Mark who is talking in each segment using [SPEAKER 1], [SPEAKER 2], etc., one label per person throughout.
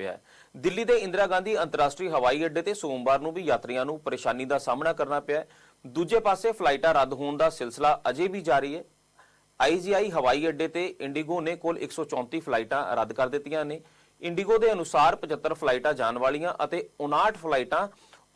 [SPEAKER 1] ਪਿਆ ਹੈ। ਦਿੱਲੀ ਦੇ ਇੰਦਰਾ ਗਾਂਧੀ ਅੰਤਰਰਾਸ਼ਟਰੀ ਹਵਾਈ ਅੱਡੇ ਤੇ ਸੋਮਵਾਰ ਨੂੰ ਵੀ ਯਾਤਰੀਆਂ ਨੂੰ ਪਰੇਸ਼ਾਨੀ ਦਾ ਸਾਹਮਣਾ ਕਰਨਾ ਪਿਆ ਹੈ। ਦੂਜੇ ਪਾਸੇ ਫਲਾਈਟਾਂ ਰੱਦ ਹੋਣ ਦਾ ਸਿਲਸਿਲਾ ਅਜੇ ਵੀ ਜਾਰੀ ਹੈ। ਆਈਜੀਆਈ ਹਵਾਈ ਅੱਡੇ ਤੇ ਇੰਡੀਗੋ ਨੇ ਕੁੱਲ 134 ਫਲਾਈਟਾਂ ਰੱਦ ਕਰ ਦਿੱਤੀਆਂ ਨੇ। ਇੰਡੀਗੋ ਦੇ ਅਨੁਸਾਰ 75 ਫਲਾਈਟਾਂ ਜਾਣ ਵਾਲੀਆਂ ਅਤੇ 59 ਫਲਾਈਟਾਂ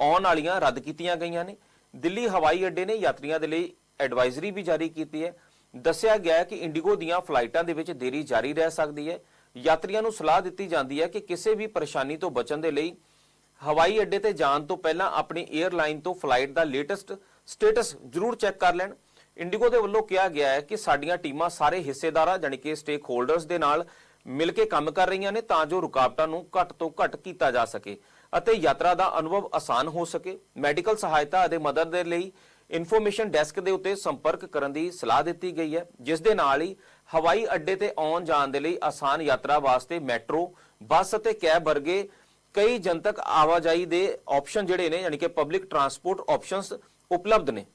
[SPEAKER 1] ਆਉਣ ਵਾਲੀਆਂ ਰੱਦ ਕੀਤੀਆਂ ਗਈਆਂ ਨੇ। ਦਿੱਲੀ ਹਵਾਈ ਅੱਡੇ ਨੇ ਯਾਤਰੀਆਂ ਦੇ ਲਈ ਐਡਵਾਈਜ਼ਰੀ ਵੀ ਜਾਰੀ ਕੀਤੀ ਹੈ। ਦੱਸਿਆ ਗਿਆ ਹੈ ਕਿ ਇੰਡੀਗੋ ਦੀਆਂ ਫਲਾਈਟਾਂ ਦੇ ਵਿੱਚ ਦੇਰੀ ਜਾਰੀ ਰਹਿ ਸਕਦੀ ਹੈ। ਯਾਤਰੀਆਂ ਨੂੰ ਸਲਾਹ ਦਿੱਤੀ ਜਾਂਦੀ ਹੈ ਕਿ ਕਿਸੇ ਵੀ ਪਰੇਸ਼ਾਨੀ ਤੋਂ ਬਚਣ ਦੇ ਲਈ ਹਵਾਈ ਅੱਡੇ ਤੇ ਜਾਣ ਤੋਂ ਪਹਿਲਾਂ ਆਪਣੀ 에ਅਰਲਾਈਨ ਤੋਂ ਫਲਾਈਟ ਦਾ ਲੇਟੈਸਟ ਸਟੇਟਸ ਜ਼ਰੂਰ ਚੈੱਕ ਕਰ ਲੈਣ। ਇੰਡੀਗੋ ਦੇ ਵੱਲੋਂ ਕਿਹਾ ਗਿਆ ਹੈ ਕਿ ਸਾਡੀਆਂ ਟੀਮਾਂ ਸਾਰੇ ਹਿੱਸੇਦਾਰਾਂ ਜਾਣੀ ਕਿ ਸਟੇਕ ਹੋਲਡਰਸ ਦੇ ਨਾਲ ਮਿਲ ਕੇ ਕੰਮ ਕਰ ਰਹੀਆਂ ਨੇ ਤਾਂ ਜੋ ਰੁਕਾਵਟਾਂ ਨੂੰ ਘੱਟ ਤੋਂ ਘੱਟ ਕੀਤਾ ਜਾ ਸਕੇ ਅਤੇ ਯਾਤਰਾ ਦਾ ਅਨੁਭਵ ਆਸਾਨ ਹੋ ਸਕੇ। ਮੈਡੀਕਲ ਸਹਾਇਤਾ ਅਤੇ ਮਦਦ ਦੇ ਲਈ ਇਨਫੋਰਮੇਸ਼ਨ ਡੈਸਕ ਦੇ ਉੱਤੇ ਸੰਪਰਕ ਕਰਨ ਦੀ ਸਲਾਹ ਦਿੱਤੀ ਗਈ ਹੈ, ਜਿਸ ਦੇ ਨਾਲ ਹੀ ਹਵਾਈ ਅੱਡੇ ਤੇ ਆਉਣ ਜਾਣ ਦੇ ਲਈ ਆਸਾਨ ਯਾਤਰਾ ਵਾਸਤੇ ਮੈਟਰੋ, ਬੱਸ ਅਤੇ ਕੈਬ ਵਰਗੇ ਕਈ ਜਨਤਕ ਆਵਾਜਾਈ ਦੇ ਆਪਸ਼ਨ ਜਿਹੜੇ ਨੇ, ਯਾਨੀ ਕਿ ਪਬਲਿਕ ਟਰਾਂਸਪੋਰਟ ਆਪਸ਼ਨਸ ਉਪਲਬਧ ਨੇ।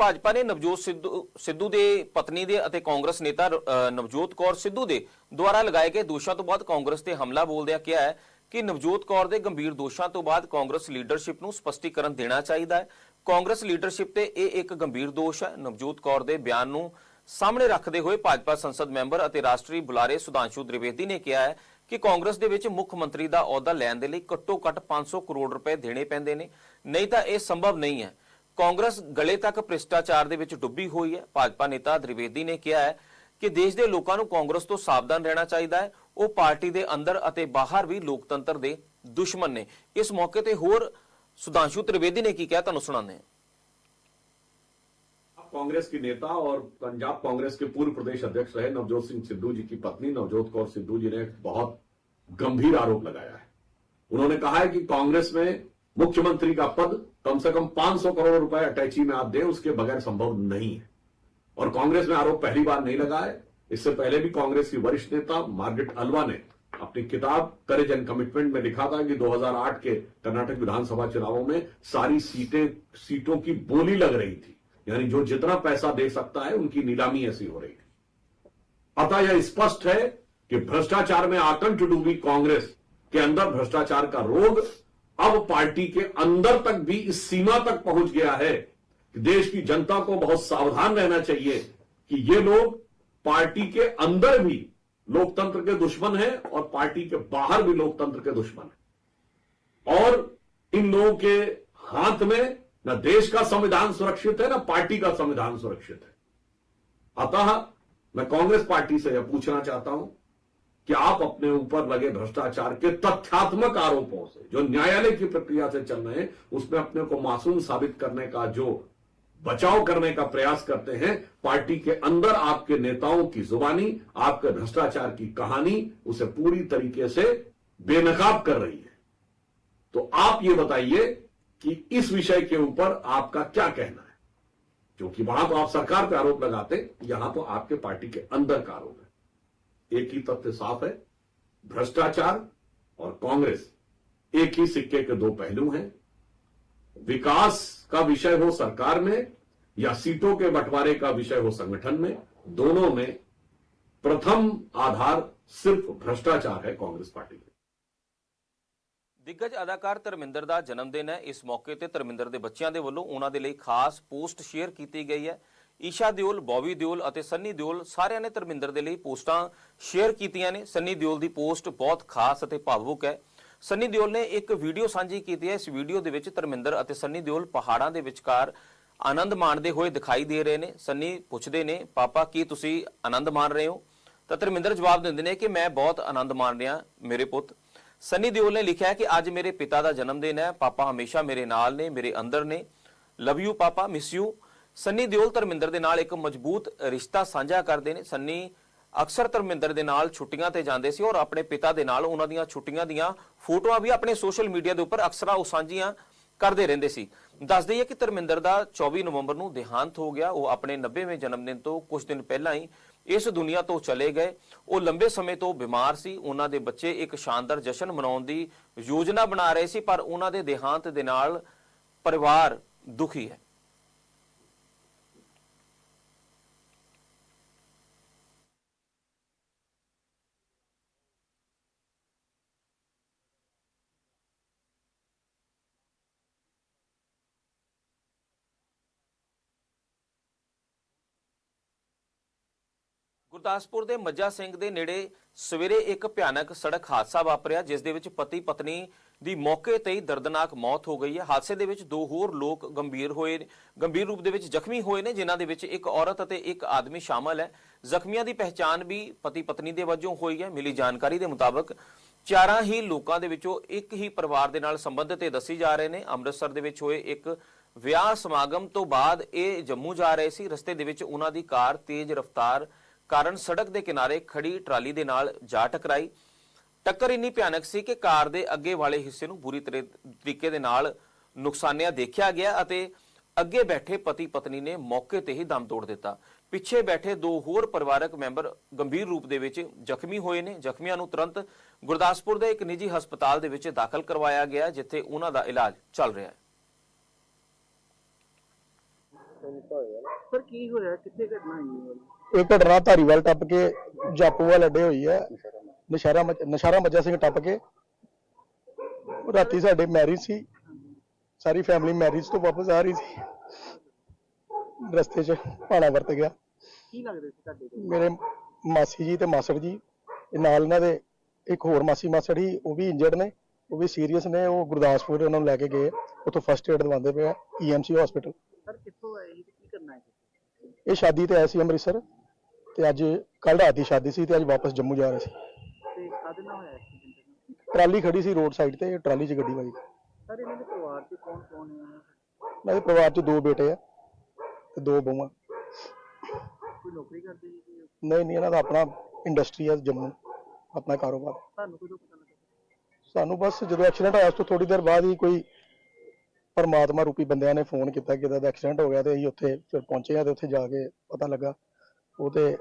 [SPEAKER 1] ਭਾਜਪਾ ਨੇ ਨਵਜੋਤ ਸਿੱਧੂ ਸਿੱਧੂ ਦੇ ਪਤਨੀ ਦੇ ਅਤੇ ਕਾਂਗਰਸ ਨੇਤਾ ਨਵਜੋਤ ਕੌਰ ਸਿੱਧੂ ਦੇ ਦੁਆਰਾ ਲਗਾਏ ਗਏ ਦੋਸ਼ਾਂ ਤੋਂ ਬਾਅਦ ਕਾਂਗਰਸ ਤੇ ਹਮਲਾ ਬੋਲਦਿਆਂ ਕਿਹਾ ਹੈ ਕਿ ਨਵਜੋਤ ਕੌਰ ਦੇ ਗੰਭੀਰ ਦੋਸ਼ਾਂ ਤੋਂ ਬਾਅਦ ਕਾਂਗਰਸ ਲੀਡਰਸ਼ਿਪ ਨੂੰ ਸਪਸ਼ਟੀਕਰਨ ਦੇਣਾ ਚਾਹੀਦਾ ਹੈ। ਕਾਂਗਰਸ ਲੀਡਰਸ਼ਿਪ ਤੇ ਇਹ ਇੱਕ ਗੰਭੀਰ ਦੋਸ਼ ਹੈ। ਨਵਜੋਤ ਕੌਰ ਦੇ ਬਿਆਨ ਨੂੰ ਸਾਹਮਣੇ ਰੱਖਦੇ ਹੋਏ ਭਾਜਪਾ ਸੰਸਦ ਮੈਂਬਰ ਅਤੇ ਰਾਸ਼ਟਰੀ ਬੁਲਾਰੇ ਸੁਧਾਂਸ਼ੂ ਦ੍ਰਿਵੇਦੀ ਨੇ ਕਿਹਾ ਹੈ ਕਿ ਕਾਂਗਰਸ ਦੇ ਵਿੱਚ ਮੁੱਖ ਮੰਤਰੀ ਦਾ ਅਹੁਦਾ ਲੈਣ ਦੇ ਲਈ ਘੱਟੋ ਘੱਟ 500 ਕਰੋੜ ਰੁਪਏ ਦੇਣੇ ਪੈਂਦੇ ਨੇ। ਨਹੀਂ ਤਾਂ ਇਹ ਸੰਭਵ ਨਹੀਂ ਹੈ। ਕਾਂਗਰਸ ਗਲੇ ਤੱਕ ਭ੍ਰਿਸ਼ਟਾਚਾਰ ਦੇ ਵਿੱਚ ਡੁੱਬੀ ਹੋਈ ਹੈ ਭਾਜਪਾ ਨੇਤਾ ਤ੍ਰਿਵੇਦੀ ਨੇ ਕਿਹਾ ਹੈ ਕਿ ਦੇਸ਼ ਦੇ ਲੋਕਾਂ ਨੂੰ ਕਾਂਗਰਸ ਤੋਂ ਸਾਵਧਾਨ ਰਹਿਣਾ ਚਾਹੀਦਾ ਹੈ ਉਹ ਪਾਰਟੀ ਦੇ ਅੰਦਰ ਅਤੇ ਬਾਹਰ ਵੀ ਲੋਕਤੰਤਰ ਦੇ ਦੁਸ਼ਮਣ ਨੇ ਇਸ ਮੌਕੇ ਤੇ ਹੋਰ ਸੁਧਾਂਸ਼ੂ ਤ੍ਰਿਵੇਦੀ ਨੇ ਕੀ ਕਿਹਾ ਤੁਹਾਨੂੰ ਸੁਣਾਉਂਦੇ ਹਾਂ
[SPEAKER 2] कांग्रेस की नेता और पंजाब कांग्रेस के पूर्व प्रदेश अध्यक्ष रहे नवजोत सिंह सिद्धू जी की पत्नी नवजोत कौर सिद्धू जी ने एक बहुत गंभीर आरोप लगाया है उन्होंने कहा है कि कांग्रेस में मुख्यमंत्री का पद कम से कम 500 करोड़ रुपए अटैची में आप दें, उसके बगैर संभव नहीं है। और कांग्रेस में आरोप पहली बार नहीं लगा है इससे पहले भी कांग्रेस की वरिष्ठ नेता मार्गरेट अलवा ने अपनी किताब करेज एंड कमिटमेंट में लिखा था कि 2008 के कर्नाटक विधानसभा चुनावों में सारी सीटें, सीटों की बोली लग रही थी। यानी जो जितना पैसा दे सकता है, उनकी नीलामी ऐसी हो रही थी। अतः यह स्पष्ट है कि भ्रष्टाचार में आकंठ डूबी कांग्रेस, के अंदर भ्रष्टाचार का रोग अब पार्टी के अंदर तक भी इस सीमा तक पहुँच गया है कि देश की जनता को बहुत सावधान रहना चाहिए कि ये लोग पार्टी के अंदर भी लोकतंत्र के दुश्मन हैं और पार्टी के बाहर भी लोकतंत्र के दुश्मन हैं। और इन लोगों के हाथ में न देश का संविधान सुरक्षित है, न पार्टी का संविधान सुरक्षित है। अतः मैं कांग्रेस पार्टी से यह पूछना चाहता हूँ कि आप अपने ऊपर लगे भ्रष्टाचार के तथ्यात्मक आरोपों से, जो न्यायालय की प्रक्रिया से चल रहे हैं, उसमें अपने को मासूम साबित करने का, जो बचाव करने का प्रयास करते हैं, पार्टी के अंदर आपके नेताओं की जुबानी, आपके भ्रष्टाचार की कहानी, उसे पूरी तरीके से बेनकाब कर रही है। तो आप ये बताइए कि इस विषय के ऊपर आपका क्या कहना है? क्योंकि वहाँ तो आप सरकार पे आरोप लगाते, यहाँ तो आपके पार्टी के अंदर का आरोप एक ही तथ्य साफ है भ्रष्टाचार और कांग्रेस एक ही सिक्के के दो पहलू हैं विकास का विषय हो सरकार में या सीटों के बंटवारे का विषय हो संगठन में दोनों में प्रथम आधार सिर्फ भ्रष्टाचार है कांग्रेस पार्टी के
[SPEAKER 1] ਦਿੱਗਜ ਅਦਾਕਾਰ ਧਰਮਿੰਦਰ ਦਾ ਜਨਮ ਦਿਨ ਹੈ ਇਸ ਮੌਕੇ ਤੇ ਧਰਮਿੰਦਰ ਦੇ ਬੱਚਿਆਂ ਦੇ ਵੱਲੋਂ ਉਹਨਾਂ ਦੇ ਲਈ ਖਾਸ ਪੋਸਟ ਸ਼ੇਅਰ ਕੀਤੀ ਗਈ ਹੈ ਈਸ਼ਾ ਦਿਓਲ, ਬੌਬੀ ਦਿਓਲ ਅਤੇ ਸੰਨੀ ਦਿਓਲ ਸਾਰਿਆਂ ਨੇ ਧਰਮਿੰਦਰ ਦੇ ਲਈ ਪੋਸਟਾਂ ਸ਼ੇਅਰ ਕੀਤੀਆਂ ਨੇ। ਸੰਨੀ ਦਿਓਲ ਦੀ ਪੋਸਟ ਬਹੁਤ ਖਾਸ ਅਤੇ ਭਾਵੁਕ ਹੈ। ਸੰਨੀ ਦਿਓਲ ਨੇ ਇੱਕ ਵੀਡੀਓ ਸਾਂਝੀ ਕੀਤੀ ਹੈ। ਇਸ ਵੀਡੀਓ ਦੇ ਵਿੱਚ ਧਰਮਿੰਦਰ ਅਤੇ ਸੰਨੀ ਦਿਓਲ ਪਹਾੜਾਂ ਦੇ ਵਿਚਕਾਰ ਆਨੰਦ ਮਾਣਦੇ ਹੋਏ ਦਿਖਾਈ ਦੇ ਰਹੇ ਨੇ। ਸੰਨੀ ਪੁੱਛਦੇ ਨੇ, ਪਾਪਾ, ਕੀ ਤੁਸੀਂ ਆਨੰਦ ਮਾਣ ਰਹੇ ਹੋ? ਤਾਂ ਧਰਮਿੰਦਰ ਜਵਾਬ ਦਿੰਦੇ ਨੇ ਕਿ, ਮੈਂ ਬਹੁਤ ਆਨੰਦ ਮਾਣ ਰਿਹਾ, ਮੇਰੇ ਪੁੱਤ। ਸੰਨੀ ਦਿਓਲ ਨੇ ਲਿਖਿਆ ਕਿ, ਅੱਜ ਮੇਰੇ ਪਿਤਾ ਦਾ ਜਨਮ ਦਿਨ ਹੈ। ਪਾਪਾ ਹਮੇਸ਼ਾ ਮੇਰੇ ਨਾਲ ਨੇ, ਮੇਰੇ ਅੰਦਰ ਨੇ। Love you papa miss you Sunny Deol Dharmendra ਦੇ ਨਾਲ ਇੱਕ ਮਜ਼ਬੂਤ ਰਿਸ਼ਤਾ ਸਾਂਝਾ ਕਰਦੇ ਨੇ। ਸੰਨੀ ਅਕਸਰ ਧਰਮਿੰਦਰ ਦੇ ਨਾਲ ਛੁੱਟੀਆਂ ਤੇ ਜਾਂਦੇ ਸੀ ਔਰ ਆਪਣੇ ਪਿਤਾ ਦੇ ਨਾਲ ਉਹਨਾਂ ਦੀਆਂ ਛੁੱਟੀਆਂ ਦੀਆਂ ਫੋਟੋਆਂ ਵੀ ਆਪਣੇ ਸੋਸ਼ਲ ਮੀਡੀਆ ਦੇ ਉੱਪਰ ਅਕਸਰ ਉਹ ਸਾਂਝੀਆਂ ਕਰਦੇ ਰਹਿੰਦੇ ਸੀ। ਦੱਸ ਦਈਏ ਕਿ ਧਰਮਿੰਦਰ ਦਾ 24 ਨਵੰਬਰ ਨੂੰ ਦੇਹਾਂਤ ਹੋ ਗਿਆ। ਉਹ ਆਪਣੇ 90ਵੇਂ ਜਨਮ ਦਿਨ ਤੋਂ ਕੁਝ ਦਿਨ ਪਹਿਲਾਂ ਹੀ ਇਸ ਦੁਨੀਆ ਤੋਂ ਚਲੇ ਗਏ। ਉਹ ਲੰਬੇ ਸਮੇਂ ਤੋਂ ਬਿਮਾਰ ਸੀ। ਉਹਨਾਂ ਦੇ ਬੱਚੇ ਇੱਕ ਸ਼ਾਨਦਾਰ ਜਸ਼ਨ ਮਨਾਉਣ ਦੀ ਯੋਜਨਾ ਬਣਾ ਰਹੇ ਸੀ, ਪਰ ਉਹਨਾਂ ਦੇ ਦੇਹਾਂਤ ਦੇ ਨਾਲ ਪਰਿਵਾਰ ਦੁਖੀ ਹੈ। ਗੁਰਦਾਸਪੁਰ ਦੇ ਮੱਜਾ ਸਿੰਘ ਦੇ ਨੇੜੇ ਸਵੇਰੇ ਇੱਕ ਭਿਆਨਕ ਸੜਕ ਹਾਦਸਾ ਵਾਪਰਿਆ, ਜਿਸ ਦੇ ਵਿੱਚ ਪਤੀ ਪਤਨੀ ਦੀ ਮੌਕੇ ਤੇ ਹੀ ਦਰਦਨਾਕ ਮੌਤ ਹੋ ਗਈ ਹੈ। ਹਾਦਸੇ ਦੇ ਵਿੱਚ ਦੋ ਹੋਰ ਲੋਕ ਗੰਭੀਰ ਹੋਏ ਨੇ- ਗੰਭੀਰ ਰੂਪ ਦੇ ਵਿੱਚ ਜ਼ਖਮੀ ਹੋਏ ਨੇ, ਜਿਨ੍ਹਾਂ ਦੇ ਵਿੱਚ ਇੱਕ ਔਰਤ ਅਤੇ ਇੱਕ ਆਦਮੀ ਸ਼ਾਮਲ ਹੈ। ਜ਼ਖਮੀਆਂ ਦੀ ਪਹਿਚਾਣ ਵੀ ਪਤੀ ਪਤਨੀ ਦੇ ਵਜੋਂ ਹੋਈ ਹੈ। ਮਿਲੀ ਜਾਣਕਾਰੀ ਦੇ ਮੁਤਾਬਕ ਚਾਰਾਂ ਹੀ ਲੋਕਾਂ ਦੇ ਵਿੱਚੋਂ ਇੱਕ ਹੀ ਪਰਿਵਾਰ ਦੇ ਨਾਲ ਸੰਬੰਧਿਤ ਇਹ ਦੱਸੀ ਜਾ ਰਹੇ ਨੇ। ਅੰਮ੍ਰਿਤਸਰ ਦੇ ਵਿੱਚ ਹੋਏ ਇੱਕ ਵਿਆਹ ਸਮਾਗਮ ਤੋਂ ਬਾਅਦ ਇਹ ਜੰਮੂ ਜਾ ਰਹੇ ਸੀ। ਰਸਤੇ ਦੇ ਵਿੱਚ ਉਹਨਾਂ ਦੀ ਕਾਰ ਤੇਜ਼ ਰਫ਼ਤਾਰ ਕਾਰਨ ਸੜਕ ਦੇ ਕਿਨਾਰੇ ਖੜੀ ਟਰਾਲੀ ਦੇ ਨਾਲ ਜਾ ਟਕਰਾਈ। ਟੱਕਰ ਇੰਨੀ ਭਿਆਨਕ ਸੀ ਕਿ ਕਾਰ ਦੇ ਅੱਗੇ ਵਾਲੇ ਹਿੱਸੇ ਨੂੰ ਬੁਰੀ ਤਰੀਕੇ ਦੇ ਨਾਲ ਨੁਕਸਾਨਿਆ ਦੇਖਿਆ ਗਿਆ ਅਤੇ ਅੱਗੇ ਬੈਠੇ ਪਤੀ ਪਤਨੀ ਨੇ ਮੌਕੇ ਤੇ ਹੀ ਦਮ ਤੋੜ ਦਿੱਤਾ। ਪਿੱਛੇ ਬੈਠੇ ਦੋ ਹੋਰ ਪਰਿਵਾਰਕ ਮੈਂਬਰ ਗੰਭੀਰ ਰੂਪ ਦੇ ਵਿੱਚ ਜ਼ਖਮੀ ਹੋਏ ਨੇ। ਜ਼ਖਮੀਆਂ ਨੂੰ ਤੁਰੰਤ ਗੁਰਦਾਸਪੁਰ ਦੇ ਇੱਕ ਨਿੱਜੀ ਹਸਪਤਾਲ ਦੇ ਵਿੱਚ ਦਾਖਲ ਕਰਵਾਇਆ ਗਿਆ, ਜਿੱਥੇ ਉਹਨਾਂ ਦਾ ਇਲਾਜ ਚੱਲ ਰਿਹਾ ਹੈ।
[SPEAKER 3] ਸਰ, ਕੀ ਹੋਇਆ? ਕਿੱਥੇ ਘਟਨਾ ਹੋਈ? ਹੈ
[SPEAKER 4] ਇਹ ਘਟਨਾ ਧਾਰੀਵਾਲ ਟੱਪ ਕੇ ਜਾਪੂਵਾਲ ਅੱਡੇ ਹੋਈ ਹੈ। ਨਸ਼ਹਿਰਾ ਮੱਝ- ਨਸ਼ਹਿਰਾ ਮੱਜਾ ਸਿੰਘ ਟੱਪ ਕੇ। ਰਾਤੀ ਸਾਡੇ ਮੈਰਿਜ ਸੀ। ਸਾਰੀ ਫੈਮਿਲੀ ਮੈਰਿਜ ਤੋਂ ਵਾਪਸ ਆ ਰਹੀ ਸੀ। ਰਸਤੇ 'ਚ ਭਾਣਾ ਵਰਤ ਗਿਆ।
[SPEAKER 3] ਕੀ ਲੱਗਦਾ ਸੀ ਤੁਹਾਡੇ ਕੋਲ?
[SPEAKER 4] ਮੇਰੇ ਮਾਸੀ ਜੀ ਤੇ ਮਾਸੜ ਜੀ। ਇਹ ਨਾਲ ਇਹਨਾਂ ਦੇ ਇੱਕ ਹੋਰ ਮਾਸੀ ਮਾਸੜ ਹੀ ਉਹ ਵੀ ਇੰਜਰਡ ਨੇ। ਉਹ ਵੀ ਸੀਰੀਅਸ ਨੇ। ਉਹ ਗੁਰਦਾਸਪੁਰ ਉਹਨਾਂ ਨੂੰ ਲੈ ਕੇ ਗਏ। ਉੱਥੋਂ ਫਸਟ ਏਡ ਦਵਾਉਂਦੇ ਪਏ ਆ ਈਐਮਸੀ ਹਸਪੀਟਲ
[SPEAKER 3] ਸਰ ਕਿੱਥੋਂ ਆਏ ਸੀ ਤੇ ਕੀ ਕਰਨਾ ਹੈ?
[SPEAKER 4] ਇਹ ਸ਼ਾਦੀ ਤੇ ਆਏ ਸੀ ਅੰਮ੍ਰਿਤਸਰ। ਤੇ ਅੱਜ ਕੱਲ ਰਾਤ ਦੀ ਸ਼ਾਦੀ ਸੀ ਤੇ ਅੱਜ ਵਾਪਸ ਜੰਮੂ ਜਾ ਰਹੇ ਸੀ।
[SPEAKER 3] ਤੇ ਕਾਹਦੇ ਨਾਲ ਹੋਇਆ ਐਕਸੀਡੈਂਟ
[SPEAKER 4] ਟਰਾਲੀ ਖੜੀ ਸੀ ਰੋਡ ਸਾਈਡ ਤੇ ਟਰਾਲੀ 'ਚ ਗੱਡੀ ਵੱਜੀ।
[SPEAKER 3] ਸਰ ਇਹਨਾਂ ਦੇ ਪਰਿਵਾਰ ਚ ਕੌਣ ਕੌਣ ਹੈ
[SPEAKER 4] ਇਹਨਾਂ ਦੇ ਪਰਿਵਾਰ 'ਚ ਦੋ ਬੇਟੇ ਆ ਤੇ ਦੋ ਬਹੂਆਂ।
[SPEAKER 3] ਕੋਈ ਨੌਕਰੀ ਕਰਦੇ ਕਿ
[SPEAKER 4] ਨਹੀਂ ਨਹੀਂ ਇਹਨਾਂ ਦਾ ਆਪਣਾ ਇੰਡਸਟਰੀ ਹੈ ਜੰਮੂ ਆਪਣਾ ਕਾਰੋਬਾਰ।
[SPEAKER 3] ਤੁਹਾਨੂੰ ਕਦੋਂ ਪਤਾ ਲੱਗਾ
[SPEAKER 4] ਸਾਨੂੰ ਬਸ ਜਦੋਂ ਐਕਸੀਡੈਂਟ ਹੋਇਆ ਉਸ ਤੋਂ ਥੋੜੀ ਦੇਰ ਬਾਅਦ ਹੀ ਕੋਈ ਪਰਮਾਤਮਾ ਰੂਪੀ ਬੰਦਿਆਂ ਨੇ ਫੋਨ ਕੀਤਾ ਕਿ ਇਹਦਾ ਐਕਸੀਡੈਂਟ ਹੋ ਗਿਆ ਤੇ ਅਸੀਂ ਉੱਥੇ ਫਿਰ ਪਹੁੰਚੇ ਆ ਤੇ ਉੱਥੇ ਜਾ ਕੇ ਪਤਾ ਲੱਗਾ। ਉਹ ਤੇ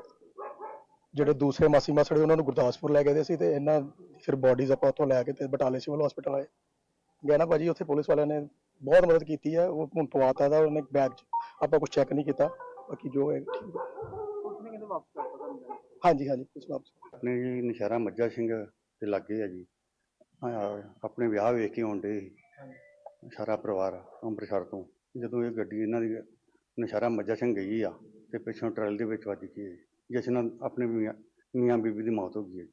[SPEAKER 4] ਜਿਹੜੇ ਦੂਸਰੇ ਮਾਸੀ ਮਾਸੜੇ ਉਹਨਾਂ ਨੂੰ ਗੁਰਦਾਸਪੁਰ ਲੈ ਗਏ ਦੇ ਸੀ ਤੇ ਇਹਨਾਂ ਫਿਰ ਬਾਡੀਜ਼ ਆਪਾਂ ਉੱਥੋਂ ਲੈ ਕੇ ਤੇ ਬਟਾਲੇ ਸਿਵਲ ਹਸਪੀਟਲ ਆਏ। ਗਿਆ ਨਾ ਭਾਜੀ ਉੱਥੇ ਪੁਲਿਸ ਵਾਲਿਆਂ ਨੇ ਬਹੁਤ ਮਦਦ ਕੀਤੀ ਹੈ ਉਹ ਹੁਣ ਪਵਾਤਾ ਦਾ ਉਹਨੇ ਬੈਗ 'ਚ ਆਪਾਂ ਕੁਝ ਚੈੱਕ ਨਹੀਂ ਕੀਤਾ ਬਾਕੀ ਜੋ ਹੈ ਠੀਕ ਹੈ।
[SPEAKER 3] ਉਸਨੇ ਵਾਪਸ ਕਰਤਾ।
[SPEAKER 4] ਹਾਂਜੀ ਹਾਂਜੀ ਪੁਲਿਸ ਵਾਪਸ
[SPEAKER 5] ਆਪਣੇ ਜੀ ਨਸ਼ਹਿਰਾ ਮੱਜਾ ਸਿੰਘ ਦੇ ਲਾਗੇ ਆ ਜੀ। ਹਾਂ, ਆਪਣੇ ਵਿਆਹ ਵੇਖ ਕੇ ਆਉਂਦੇ ਸਾਰਾ ਪਰਿਵਾਰ ਅੰਮ੍ਰਿਤਸਰ ਤੋਂ। ਜਦੋਂ ਇਹ ਗੱਡੀ ਇਹਨਾਂ ਦੀ ਨਸ਼ਹਿਰਾ ਮੱਜਾ ਸਿੰਘ ਗਈ ਆ ਤੇ ਪਿੱਛੋਂ ਟਰਾਲੀ ਦੇ ਵਿੱਚ ਵੱਜ ਗਈ ਜਿਸ ਨਾਲ ਆਪਣੇ ਮੀਆਂ ਮੀਆਂ ਬੀਬੀ ਦੀ ਮੌਤ ਹੋ ਗਈ ਹੈ।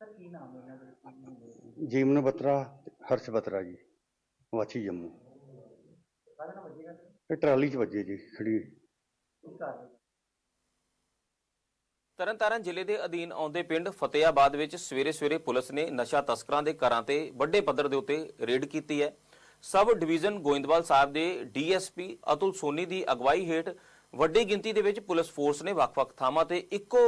[SPEAKER 3] ਸਰ ਕੀ ਨਾਮ ਹੈ ਇਹਨਾਂ ਦਾ? ਕੀ ਨਾਮ ਹੈ?
[SPEAKER 5] ਜੀਵਨ ਬਤਰਾ ਤੇ ਹਰਸ਼ ਬਤਰਾ ਜੀ ਵਾਚੀ ਜੰਮੂ।
[SPEAKER 3] ਕਾਹਦੇ ਨਾਲ ਵੱਜੇਗਾ
[SPEAKER 5] ਇਹ ਟਰਾਲੀ 'ਚ ਵੱਜੇ ਜੀ ਖੜੀ
[SPEAKER 3] ਕੀ
[SPEAKER 1] ਤਰਨਤਾਰਨ ਜ਼ਿਲ੍ਹੇ ਦੇ ਅਧੀਨ ਆਉਂਦੇ ਪਿੰਡ ਫਤਿਆਬਾਦ ਵਿੱਚ ਸਵੇਰੇ-ਸਵੇਰੇ ਪੁਲਿਸ ਨੇ ਨਸ਼ਾ ਤਸਕਰਾਂ ਦੇ ਘਰਾਂ ਤੇ ਵੱਡੇ ਪੱਧਰ ਦੇ ਉੱਤੇ ਰੇਡ ਕੀਤੀ ਹੈ। ਸਬ ਡਿਵੀਜ਼ਨ ਗੋਇੰਦਵਾਲ ਸਾਹਿਬ ਦੇ ਡੀਐਸਪੀ ਅਤੁਲ ਸੋਨੀ ਦੀ ਅਗਵਾਈ ਹੇਠ ਵੱਡੀ ਗਿਣਤੀ ਦੇ ਵਿੱਚ ਪੁਲਿਸ ਫੋਰਸ ਨੇ ਵੱਖ-ਵੱਖ ਥਾਵਾਂ ਤੇ ਇੱਕੋ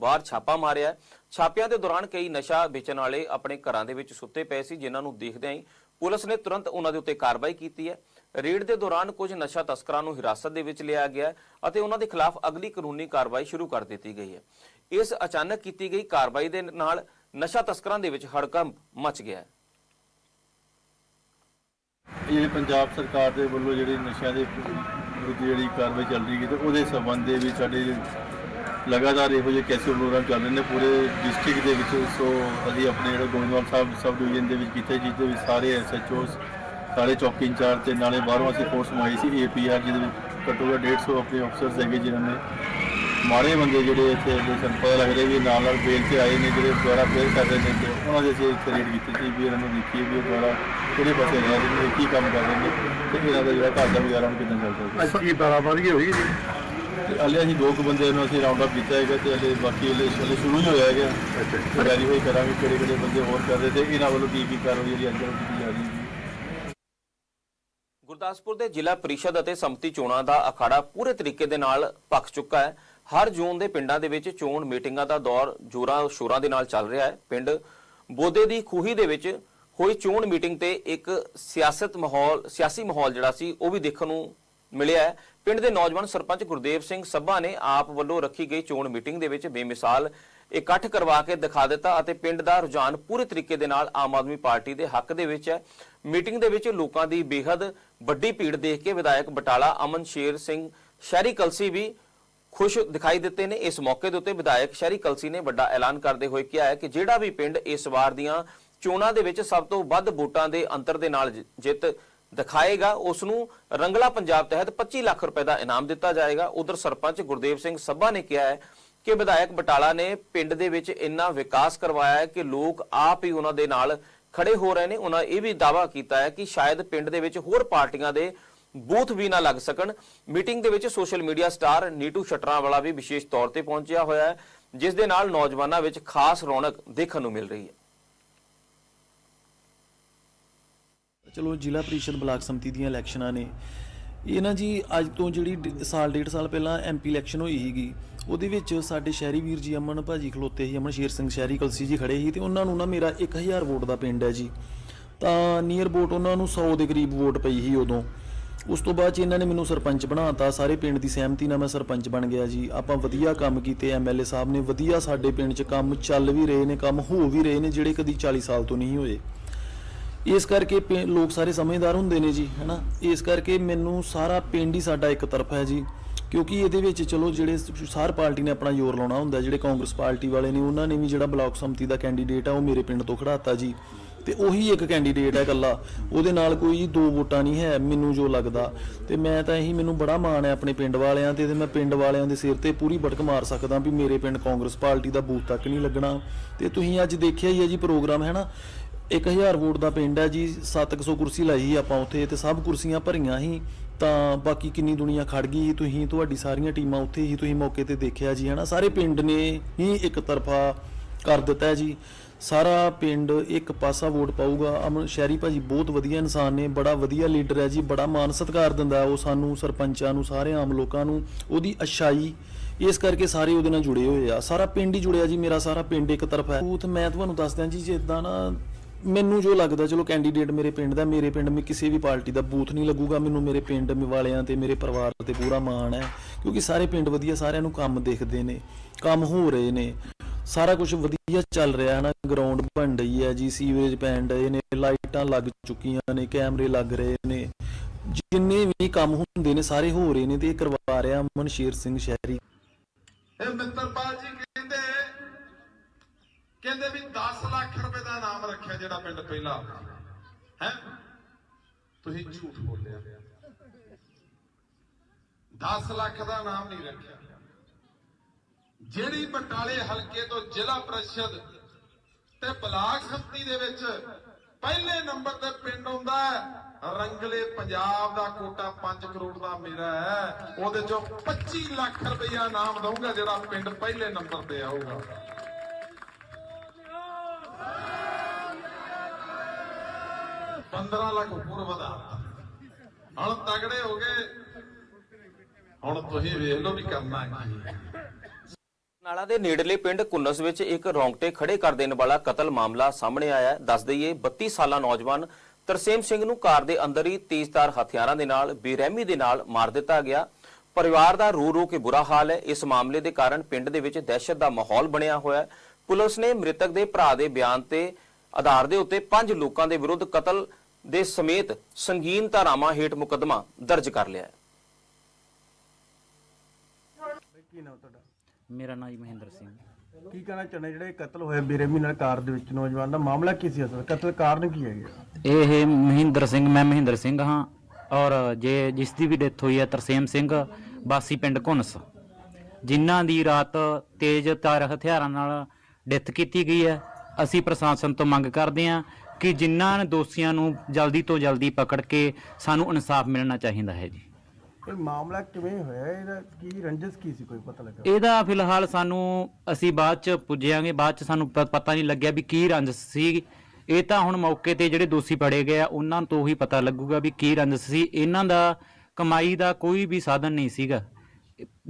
[SPEAKER 1] ਵਾਰ ਛਾਪਾ ਮਾਰਿਆ ਛਾਪਿਆਂ ਦੇ ਦੌਰਾਨ ਕਈ ਨਸ਼ਾ ਵੇਚਣ ਵਾਲੇ ਆਪਣੇ ਘਰਾਂ ਦੇ ਵਿੱਚ ਸੁੱਤੇ ਪਏ ਸੀ, ਜਿਨ੍ਹਾਂ ਨੂੰ ਦੇਖਦਿਆਂ ਹੀ ਪੁਲਿਸ ਨੇ ਤੁਰੰਤ ਉਹਨਾਂ ਦੇ ਉੱਤੇ ਕਾਰਵਾਈ ਕੀਤੀ ਹੈ। ਰੇਡ ਦੇ ਦੌਰਾਨ ਕੁਝ ਨਸ਼ਾ ਤਸਕਰਾਂ ਨੂੰ ਹਿਰਾਸਤ ਦੇ ਵਿੱਚ ਲਿਆ ਗਿਆ ਅਤੇ ਉਹਨਾਂ ਦੇ ਖਿਲਾਫ ਅਗਲੀ ਕਾਨੂੰਨੀ ਕਾਰਵਾਈ ਸ਼ੁਰੂ ਕਰ ਦਿੱਤੀ ਗਈ ਹੈ। ਇਸ ਅਚਾਨਕ ਕੀਤੀ ਗਈ ਕਾਰਵਾਈ ਦੇ ਨਾਲ ਨਸ਼ਾ ਤਸਕਰਾਂ ਦੇ ਵਿੱਚ ਹੜਕੰਪ ਮਚ ਗਿਆ ਹੈ।
[SPEAKER 6] ਇਹ ਜਿਹੜੀ ਪੰਜਾਬ ਸਰਕਾਰ ਦੇ ਵੱਲੋਂ ਜਿਹੜੀ ਨਸ਼ਿਆਂ ਦੇ ਵਿਰੁੱਧ ਜਿਹੜੀ ਕਾਰਵਾਈ ਚੱਲ ਰਹੀ ਹੈ ਤੇ ਉਹਦੇ ਸੰਬੰਧ ਦੇ ਵਿੱਚ ਸਾਡੇ ਲਗਾਤਾਰ ਇਹੋ ਜਿਹੇ ਕੈਸੇ ਪ੍ਰੋਗਰਾਮ ਚੱਲ ਰਹੇ ਨੇ ਪੂਰੇ ਡਿਸਟ੍ਰਿਕਟ ਦੇ ਵਿੱਚ। ਸੋ ਅਸੀਂ ਆਪਣੇ ਜਿਹੜੇ ਗੋਇੰਦਵਾਲ ਸਾਹਿਬ ਸਬ ਡਿਵੀਜ਼ਨ ਦੇ ਵਿੱਚ ਕੀਤੇ, ਜਿਸ ਦੇ ਵਿੱਚ ਸਾਰੇ ਐਸਐਚਓਸ ਸਾਰੇ ਚੌਕੀ ਇੰਚਾਰਜ ਤੇ ਨਾਲੇ ਬਾਹਰੋਂ ਅਸੀਂ ਫੋਰਸ ਮੰਗਾਈ ਸੀ ਏਪੀਆਰ ਜਿਹਦੇ ਵਿੱਚ ਘੱਟੋ ਘੱਟ 150 ਆਪਣੇ ਅਫਸਰਸ ਹੈਗੇ ਜਿਨ੍ਹਾਂ ਨੇ ਮਾੜੇ ਬੰਦੇ ਜਿਹੜੇ ਇੱਥੇ ਦੇ ਸਾਨੂੰ ਪਤਾ ਲੱਗ ਰਿਹਾ ਵੀ ਨਾਲ ਨਾਲ ਬੇਲ ਤੇ ਆਏ ਨੇ ਜਿਹੜੇ ਦੁਆਰਾ ਫੇਰ ਕਰ ਰਹੇ ਨੇ ਤੇ ਉਹਨਾਂ ਦੇ ਅਸੀਂ ਇੱਥੇ ਰੇਡ ਕੀਤੀ ਸੀ ਵੀ ਇਹਨਾਂ ਨੂੰ ਦੇਖੀਏ ਵੀ ਦੁਆਰਾ ਕਿਹੜੇ ਪਾਸੇ ਰਹਿ ਰਹੇ ਨੇ ਕੀ ਕੰਮ ਕਰ ਰਹੇ ਨੇ ਤੇ ਇਹਨਾਂ ਦਾ ਜਿਹੜਾ ਘਰ ਦਾ ਗੁਜ਼ਾਰਾ ਹੁਣ ਕਿੱਦਾਂ ਚੱਲ ਸਕਦਾ
[SPEAKER 4] ਅੱਜ ਕੀ ਬਰਾਬਰੀ ਹੋਈ ਜੀ?
[SPEAKER 6] ਤੇ ਹਲੇ ਅਸੀਂ ਦੋ ਕੁ ਬੰਦੇ ਨੂੰ ਅਸੀਂ ਰਾਉਂਡ ਅਪ ਕੀਤਾ ਹੈਗਾ ਤੇ ਹਲੇ ਬਾਕੀ ਹਲੇ ਹਲੇ ਸ਼ੁਰੂ ਹੀ ਹੋਇਆ ਹੈਗਾ। ਤੇ ਵੈਰੀਫਾਈ ਕਰਾਂਗੇ ਕਿਹੜੇ ਕਿਹੜੇ ਬੰਦੇ ਹੋਰ ਕਰ ਰਹੇ ਤੇ ਇਹਨਾਂ ਵੱਲੋਂ ਕੀ ਕੀ ਕਾਰਵਾਈ ਜਿਹੜੀ ਅੰਦਰ ਕੀਤੀ ਜਾ ਰਹੀ ਹੈ।
[SPEAKER 1] ਗੁਰਦਾਸਪੁਰ ਦੇ ਜ਼ਿਲ੍ਹਾ ਪ੍ਰੀਸ਼ਦ ਅਤੇ ਸੰਮਤੀ ਚੋਣਾਂ ਦਾ ਅਖਾੜਾ ਪੂਰੇ ਤਰੀਕੇ ਦੇ ਨਾਲ ਭਖ ਚੁੱਕਾ ਹੈ। ਹਰ ਜ਼ੋਨ ਦੇ ਪਿੰਡਾਂ ਦੇ ਵਿੱਚ ਚੋਣ ਮੀਟਿੰਗਾਂ ਦਾ ਦੌਰ ਜੋਰਾਂ ਸ਼ੋਰਾਂ ਦੇ ਨਾਲ ਚੱਲ ਰਿਹਾ ਹੈ। ਪਿੰਡ ਬੋਦੇ ਦੀ ਖੂਹੀ ਦੇ ਵਿੱਚ ਹੋਈ ਚੋਣ ਮੀਟਿੰਗ ਤੇ ਇੱਕ ਸਿਆਸਤ ਮਾਹੌਲ, ਸਿਆਸੀ ਮਾਹੌਲ ਜਿਹੜਾ ਸੀ, ਉਹ ਵੀ ਦੇਖਣ ਨੂੰ ਮਿਲਿਆ ਹੈ। ਪਿੰਡ ਦੇ ਨੌਜਵਾਨ ਸਰਪੰਚ ਗੁਰਦੇਵ ਸਿੰਘ ਸੱਭਾ ਨੇ ਆਪ ਵੱਲੋਂ ਰੱਖੀ ਗਈ ਚੋਣ ਮੀਟਿੰਗ ਦੇ ਵਿੱਚ ਬੇਮਿਸਾਲ ਇਕੱਠ ਕਰਵਾ ਕੇ ਦਿਖਾ ਦਿੱਤਾ ਅਤੇ ਪਿੰਡ ਦਾ ਰੁਝਾਨ ਪੂਰੇ ਤਰੀਕੇ ਦੇ ਨਾਲ ਆਮ ਆਦਮੀ ਪਾਰਟੀ ਦੇ ਹੱਕ ਦੇ ਵਿੱਚ ਹੈ। ਮੀਟਿੰਗ ਦੇ ਵਿੱਚ ਲੋਕਾਂ ਦੀ ਬੇਹੱਦ ਵੱਡੀ ਭੀੜ ਦੇਖ ਕੇ ਵਿਧਾਇਕ ਬਟਾਲਾ ਅਮਨ ਸ਼ੇਰ ਸਿੰਘ, ਸ਼ਹਿਰੀ ਕਲਸੀ ਵੀ ਖੁਸ਼ ਦਿਖਾਈ ਦਿੱਤੇ ਨੇ। ਇਸ ਮੌਕੇ ਦੇ ਉੱਤੇ ਵਿਧਾਇਕ ਸ਼ਹਿਰੀ ਕਲਸੀ ਨੇ ਵੱਡਾ ਐਲਾਨ ਕਰਦੇ ਹੋਏ ਕਿਹਾ ਹੈ ਕਿ ਜਿਹੜਾ ਵੀ ਪਿੰਡ ਇਸ ਵਾਰ ਦੀਆਂ ਚੋਣਾਂ ਦੇ ਵਿੱਚ ਸਭ ਤੋਂ ਵੱਧ ਵੋਟਾਂ ਦੇ ਅੰਤਰ ਦੇ ਨਾਲ ਜਿੱਤ ਦਿਖਾਏਗਾ, ਉਸ ਨੂੰ ਰੰਗਲਾ ਪੰਜਾਬ ਤਹਿਤ 25 ਲੱਖ ਰੁਪਏ ਦਾ ਇਨਾਮ ਦਿੱਤਾ ਜਾਏਗਾ। ਉਧਰ ਸਰਪੰਚ ਗੁਰਦੇਵ ਸਿੰਘ ਸੱਭਾ ਨੇ ਕਿਹਾ ਹੈ ਕਿ ਵਿਧਾਇਕ ਬਟਾਲਾ ਨੇ ਪਿੰਡ ਦੇ ਵਿੱਚ ਇੰਨਾ ਵਿਕਾਸ ਕਰਵਾਇਆ ਹੈ ਕਿ ਲੋਕ ਆਪ ਹੀ ਉਹਨਾਂ ਦੇ ਨਾਲ ਖੜੇ ਹੋ ਰਹੇ ਨੇ। ਉਹਨਾਂ ਇਹ ਵੀ ਦਾਅਵਾ ਕੀਤਾ ਹੈ ਕਿ ਸ਼ਾਇਦ ਪਿੰਡ ਦੇ ਵਿੱਚ ਹੋਰ ਪਾਰਟੀਆਂ ਦੇ ਬੂਥ ਵੀ ਨਾ ਲੱਗ ਸਕਣ। ਮੀਟਿੰਗ ਦੇ ਵਿੱਚ social media star Neetu Shatran Wala ਵੀ ਵਿਸ਼ੇਸ਼ ਤੌਰ ਤੇ ਪਹੁੰਚਿਆ ਹੋਇਆ ਹੈ, ਜਿਸ ਦੇ ਨਾਲ ਨੌਜਵਾਨਾਂ ਵਿੱਚ ਖਾਸ ਰੌਣਕ ਦੇਖਣ ਨੂੰ ਮਿਲ ਰਹੀ ਹੈ।
[SPEAKER 7] ਚਲੋ, ਜ਼ਿਲ੍ਹਾ ਪ੍ਰੀਸ਼ਦ ਬਲਾਕ ਸਮਿਤੀ ਦੀਆਂ ਇਲੈਕਸ਼ਨਾਂ ਨੇ। ਇਹ ਨਾ ਜੀ, ਅੱਜ ਤੋਂ ਜਿਹੜੀ ਡ- ਸਾਲ, ਡੇਢ ਸਾਲ ਪਹਿਲਾਂ ਐਮਪੀ ਇਲੈਕਸ਼ਨ ਹੋਈ ਸੀਗੀ, ਉਹਦੇ ਵਿੱਚ ਸਾਡੇ ਸ਼ਹਿਰੀ ਵੀਰ ਜੀ ਅਮਨ, ਭਾਜੀ ਖਲੋਤੇ ਸੀ, ਅਮਨ ਸ਼ੇਰ ਸਿੰਘ ਸ਼ਹਿਰੀ, ਕਲਸੀ ਜੀ ਖੜੇ ਸੀ ਤੇ ਉਹਨਾਂ ਨੂੰ ਨਾ ਮੇਰਾ 1000 ਵੋਟ ਦਾ ਪਿੰਡ ਹੈ ਜੀ। ਤਾਂ ਨੀਅਰ ਵੋਟ ਉਹਨਾਂ ਨੂੰ 100 ਦੇ ਕਰੀਬ ਵੋਟ ਪਈ ਸੀ ਉਦੋਂ। ਉਸ ਤੋਂ ਬਾਅਦ 'ਚ ਇਹਨਾਂ ਨੇ ਮੈਨੂੰ ਸਰਪੰਚ ਬਣਾਤਾ, ਸਾਰੇ ਪਿੰਡ ਦੀ ਸਹਿਮਤੀ ਨਾਲ ਮੈਂ ਸਰਪੰਚ ਬਣ ਗਿਆ ਜੀ। ਆਪਾਂ ਵਧੀਆ ਕੰਮ ਕੀਤੇ ਐਮਐਲਏ ਸਾਹਿਬ ਨੇ ਵਧੀਆ ਸਾਡੇ ਪਿੰਡ 'ਚ ਕੰਮ ਚੱਲ ਵੀ ਰਹੇ ਨੇ, ਕੰਮ ਹੋ ਵੀ ਰਹੇ ਨੇ, ਜਿਹੜੇ ਕਦੀ 40 ਸਾਲ ਤੋਂ ਨਹੀਂ ਹੋਏ। ਇਸ ਕਰਕੇ ਪਿੰ- ਲੋਕ ਸਾਰੇ ਸਮਝਦਾਰ ਹੁੰਦੇ ਨੇ ਜੀ, ਹੈਨਾ? ਇਸ ਕਰਕੇ ਮੈਨੂੰ ਸਾਰਾ ਪਿੰਡ ਹੀ ਸਾਡਾ ਇੱਕ ਤਰਫ ਹੈ ਜੀ। ਕਿਉਂਕਿ ਇਹਦੇ ਵਿੱਚ ਚਲੋ ਜਿਹੜੇ ਸਾਰ ਪਾਰਟੀ ਨੇ ਆਪਣਾ ਜ਼ੋਰ ਲਾਉਣਾ ਹੁੰਦਾ, ਜਿਹੜੇ ਕਾਂਗਰਸ ਪਾਰਟੀ ਵਾਲੇ ਨੇ, ਉਹਨਾਂ ਨੇ ਵੀ ਜਿਹੜਾ ਬਲਾਕ ਸੰਮਤੀ ਦਾ ਕੈਂਡੀਡੇਟ ਆ, ਉਹ ਮੇਰੇ ਪਿੰਡ ਤੋਂ ਖੜਾਤਾ ਜੀ। ਤੇ ਉਹੀ ਇੱਕ ਕੈਂਡੀਡੇਟ ਹੈ ਇਕੱਲਾ। ਉਹਦੇ ਨਾਲ ਕੋਈ ਦੋ ਵੋਟਾਂ ਨਹੀਂ ਹੈ, ਮੈਨੂੰ ਜੋ ਲੱਗਦਾ। ਤੇ ਮੈਂ ਤਾਂ ਇਹੀ ਮੈਨੂੰ ਬੜਾ ਮਾਣ ਹੈ ਆਪਣੇ ਪਿੰਡ ਵਾਲਿਆਂ ਤੇ ਤੇ ਮੈਂ ਪਿੰਡ ਵਾਲਿਆਂ ਦੇ ਸਿਰ ਤੇ ਪੂਰੀ ਬੜਕ ਮਾਰ ਸਕਦਾ ਵੀ ਮੇਰੇ ਪਿੰਡ ਕਾਂਗਰਸ ਪਾਰਟੀ ਦਾ ਬੂਥ ਤੱਕ ਨਹੀਂ ਲੱਗਣਾ। ਤੇ ਤੁਸੀਂ ਅੱਜ ਦੇਖਿਆ ਹੀ ਹੈ ਜੀ ਪ੍ਰੋਗਰਾਮ, ਹੈ ਨਾ? 1000 ਵੋਟ ਦਾ ਪਿੰਡ ਹੈ ਜੀ 700 ਕੁਰਸੀ ਲਾਈ ਸੀ ਆਪਾਂ ਉੱਥੇ ਤੇ ਸਭ ਕੁਰਸੀਆਂ ਭਰੀਆਂ ਸੀ। ਤਾਂ ਬਾਕੀ ਕਿੰਨੀ ਦੁਨੀਆ ਖੜ ਗਈ ਤੁਸੀਂ ਤੁਹਾਡੀ ਸਾਰੀਆਂ ਟੀਮਾਂ ਉੱਥੇ ਹੀ ਤੁਸੀਂ ਮੌਕੇ ਤੇ ਦੇਖਿਆ ਜੀ ਹਨਾ ਸਾਰੇ ਪਿੰਡ ਨੇ ਹੀ ਇੱਕ ਤਰਫਾ ਕਰ ਦਿੱਤਾ ਜੀ। ਸਾਰਾ ਪਿੰਡ ਇੱਕ ਪਾਸਾ ਵੋਟ ਪਾਊਗਾ। ਅਮਨ ਸ਼ਹਿਰੀ ਭਾਜੀ ਬਹੁਤ ਵਧੀਆ ਇਨਸਾਨ ਨੇ, ਬੜਾ ਵਧੀਆ ਲੀਡਰ ਹੈ ਜੀ, ਬੜਾ ਮਾਨ ਸਤਿਕਾਰ ਦਿੰਦਾ ਉਹ ਸਾਨੂੰ, ਸਰਪੰਚਾਂ ਨੂੰ, ਸਾਰੇ ਆਮ ਲੋਕਾਂ ਨੂੰ, ਉਹਦੀ ਅਛਾਈ, ਇਸ ਕਰਕੇ ਸਾਰੇ ਉਹਦੇ ਨਾਲ ਜੁੜੇ ਹੋਏ ਆ। ਸਾਰਾ ਪਿੰਡ ਹੀ ਜੁੜਿਆ ਜੀ, ਮੇਰਾ ਸਾਰਾ ਪਿੰਡ ਇੱਕ ਤਰਫ ਹੈ। ਬੂਥ, ਮੈਂ ਤੁਹਾਨੂੰ ਦੱਸ ਦਿਆਂ ਜੀ ਜਿੱਦਾਂ ਨਾ, ਮੈਨੂੰ ਜੋ ਲੱਗਦਾ, ਚਲੋ ਕੈਂਡੀਡੇਟ ਮੇਰੇ ਪਿੰਡ ਦਾ, ਮੇਰੇ ਪਿੰਡ ਮੇ ਕਿਸੇ ਵੀ ਪਾਰਟੀ ਦਾ ਬੂਥ ਨਹੀਂ ਲੱਗੂਗਾ, ਮੈਨੂੰ ਮੇਰੇ ਪਿੰਡ ਵਾਲਿਆਂ ਤੇ, ਮੇਰੇ ਪਰਿਵਾਰ ਤੇ ਪੂਰਾ ਮਾਣ ਹੈ, ਕਿਉਂਕਿ ਸਾਰੇ ਪਿੰਡ ਵਧੀਆ, ਸਾਰਿਆਂ ਨੂੰ ਕੰਮ ਦੇਖਦੇ ਨੇ, ਕੰਮ ਹੋ ਰਹੇ ਨੇ। ਸਾਰਾ ਕੁਝ ਵਧੀਆ ਚੱਲ ਰਿਹਾ ਹੈ ਨਾ ਗਰਾਊਂਡ ਬਣ ਰਹੀ ਹੈ ਜੀ ਸੀਵਰੇਜ ਪੈਣ ਡਏ ਨੇ, ਲਾਈਟਾਂ ਲੱਗ ਚੁੱਕੀਆਂ ਨੇ, ਕੈਮਰੇ ਲੱਗ ਰਹੇ ਨੇ। ਜਿੰਨੇ ਵੀ ਕੰਮ ਹੁੰਦੇ ਨੇ, ਸਾਰੇ ਹੋ ਰਹੇ ਨੇ ਤੇ ਇਹ ਕਰਵਾ ਰਿਹਾ ਅਮਨ ਸ਼ੇਰ ਸਿੰਘ ਸ਼ਹਿਰੀ।
[SPEAKER 8] ਇਹ ਮਿੱਤਰਪਾਲ ਜੀ ਕਹਿੰਦੇ ਕਹਿੰਦੇ ਵੀ 10 ਲੱਖ ਰੁਪਏ ਦਾ ਇਨਾਮ ਰੱਖਿਆ ਜਿਹੜਾ ਪਿੰਡ ਪਹਿਲਾ ਹੈ? ਤੁਸੀਂ ਝੂਠ ਬੋਲਿਆ। 10 ਲੱਖ ਦਾ ਇਨਾਮ ਨਹੀਂ ਰੱਖਿਆ। ਜਿਹੜੀ ਬਟਾਲੇ ਹਲਕੇ ਤੋਂ ਜ਼ਿਲ੍ਹਾ ਪ੍ਰੀਸ਼ਦ ਤੇ ਬਲਾਕ ਸੰਮਤੀ ਦੇ ਵਿੱਚ ਪਹਿਲੇ ਨੰਬਰ ਤੇ ਪਿੰਡ ਹੁੰਦਾ ਰੰਗਲੇ ਪੰਜਾਬ ਦਾ ਕੋਟਾ 5 ਕਰੋੜ ਦਾ ਮੇਰਾ ਹੈ। ਉਹਦੇ ਚੋਂ 25 ਲੱਖ ਰੁਪਇਆ ਇਨਾਮ ਦਊਂਗਾ, ਜਿਹੜਾ ਪਿੰਡ ਪਹਿਲੇ ਨੰਬਰ ਤੇ ਆਊਗਾ। ਪੰਦਰਾਂ ਲੱਖ ਹੋਰ ਵਧਾ ਹੁਣ ਤਗੜੇ ਹੋ ਗਏ। ਹੁਣ ਤੁਸੀਂ ਵੇਖ ਲਓ ਵੀ ਕਰਨਾ ਕੀ ਹੈ।
[SPEAKER 1] ਨਾਲਾ ਦੇ ਨੇੜਲੇ ਪਿੰਡ ਕੁੰਨਸ ਵਿੱਚ ਇੱਕ ਰੌਂਗਟੇ ਖੜੇ ਕਰ ਦੇਣ ਵਾਲਾ ਕਤਲ ਮਾਮਲਾ ਸਾਹਮਣੇ ਆਇਆ ਹੈ। ਦੱਸ ਦਈਏ 32 ਸਾਲਾ ਨੌਜਵਾਨ ਤਰਸੇਮ ਸਿੰਘ ਨੂੰ ਕਾਰ ਦੇ ਅੰਦਰ ਹੀ ਤੇਜ਼ਧਾਰ ਹਥਿਆਰਾਂ ਦੇ ਨਾਲ, ਬੇਰਹਿਮੀ ਦੇ ਨਾਲ ਮਾਰ ਦਿੱਤਾ ਗਿਆ। ਪਰਿਵਾਰ ਦਾ ਰੋ ਰੋ ਕੇ ਬੁਰਾ ਹਾਲ ਹੈ। ਇਸ ਮਾਮਲੇ ਦੇ ਕਾਰਨ ਪਿੰਡ ਦੇ ਵਿੱਚ ਦਹਿਸ਼ਤ ਦਾ ਮਾਹੌਲ ਬਣਿਆ ਹੋਇਆ ਹੈ। ਪੁਲਿਸ ਨੇ ਮ੍ਰਿਤਕ ਦੇ ਭਰਾ ਦੇ ਬਿਆਨ ਤੇ ਆਧਾਰ ਦੇ ਉੱਤੇ ਪੰਜ ਲੋਕਾਂ ਦੇ ਵਿਰੁੱਧ ਕਤਲ ਦੇ ਸਮੇਤ ਸੰਗੀਨ ਧਾਰਾਵਾਂ ਹੇਠ ਮੁਕੱਦਮਾ ਦਰਜ ਕਰ ਲਿਆ ਹੈ
[SPEAKER 4] ਕੀ ਨਾਮ ਤੁਹਾਡਾ
[SPEAKER 9] ਮੇਰਾ ਨਾਮ ਜੀ ਮਹਿੰਦਰ ਸਿੰਘ।
[SPEAKER 4] ਕੀ ਕਹਿਣਾ ਚਾਹੁੰਦੇ ਜਿਹੜੇ ਕਤਲ ਹੋਇਆ ਬੇਰਹਿਮੀ ਨਾਲ ਕਾਰ ਦੇ ਵਿੱਚ ਨੌਜਵਾਨ ਦਾ ਮਾਮਲਾ ਕੀ ਸੀ ਅਸਲ? ਕਤਲ ਕਾਰਨ ਕੀ ਹੈਗਾ
[SPEAKER 9] ਇਹ ਮਹਿੰਦਰ ਸਿੰਘ ਮੈਂ ਮਹਿੰਦਰ ਸਿੰਘ ਹਾਂ ਔਰ ਜੇ ਜਿਸ ਦੀ ਵੀ ਡੈਥ ਹੋਈ ਹੈ ਤਰਸੇਮ ਸਿੰਘ ਬਾਸੀ ਪਿੰਡ ਘੁੰਨਸ। ਜਿਨ੍ਹਾਂ ਦੀ ਰਾਤ ਤੇਜ਼ ਤਾਰ ਹਥਿਆਰਾਂ ਨਾਲ ਡੈਥ ਕੀਤੀ ਗਈ ਹੈ ਅਸੀਂ ਪ੍ਰਸ਼ਾਸਨ ਤੋਂ ਮੰਗ ਕਰਦੇ ਹਾਂ ਕਿ ਜਿਨ੍ਹਾਂ ਨੇ ਦੋਸ਼ੀਆਂ ਨੂੰ ਜਲਦੀ ਤੋਂ ਜਲਦੀ ਪਕੜ ਕੇ ਸਾਨੂੰ ਇਨਸਾਫ ਮਿਲਣਾ ਚਾਹੀਦਾ ਹੈ ਜੀ।
[SPEAKER 4] ਇਹ ਮਾਮਲਾ ਕਿਵੇਂ ਹੋਇਆ? ਇਹਦਾ ਕੀ ਰੰਜਸ ਕੀ ਸੀ? ਕੋਈ ਪਤਾ ਲੱਗਾ
[SPEAKER 9] ਇਹਦਾ ਫਿਲਹਾਲ ਸਾਨੂੰ ਅਸੀਂ ਬਾਅਦ ਚ ਪੁੱਜਿਆਂਗੇ ਬਾਅਦ ਚ ਸਾਨੂੰ ਪ- ਪਤਾ ਨਹੀਂ ਲੱਗਿਆ ਵੀ ਕੀ ਰੰਜਸ ਸੀ। ਇਹ ਤਾਂ ਹੁਣ ਮੌਕੇ ਤੇ ਜਿਹੜੇ ਦੋਸ਼ੀ ਫੜੇ ਗਏ ਆ, ਉਹਨਾਂ ਤੋਂ ਹੀ ਪਤਾ ਲੱਗੂਗਾ ਵੀ ਕੀ ਰੰਜਸ ਸੀ। ਇਹਨਾਂ ਦਾ ਕਮਾਈ ਦਾ ਕੋਈ ਵੀ ਸਾਧਨ ਨਹੀਂ ਸੀਗਾ।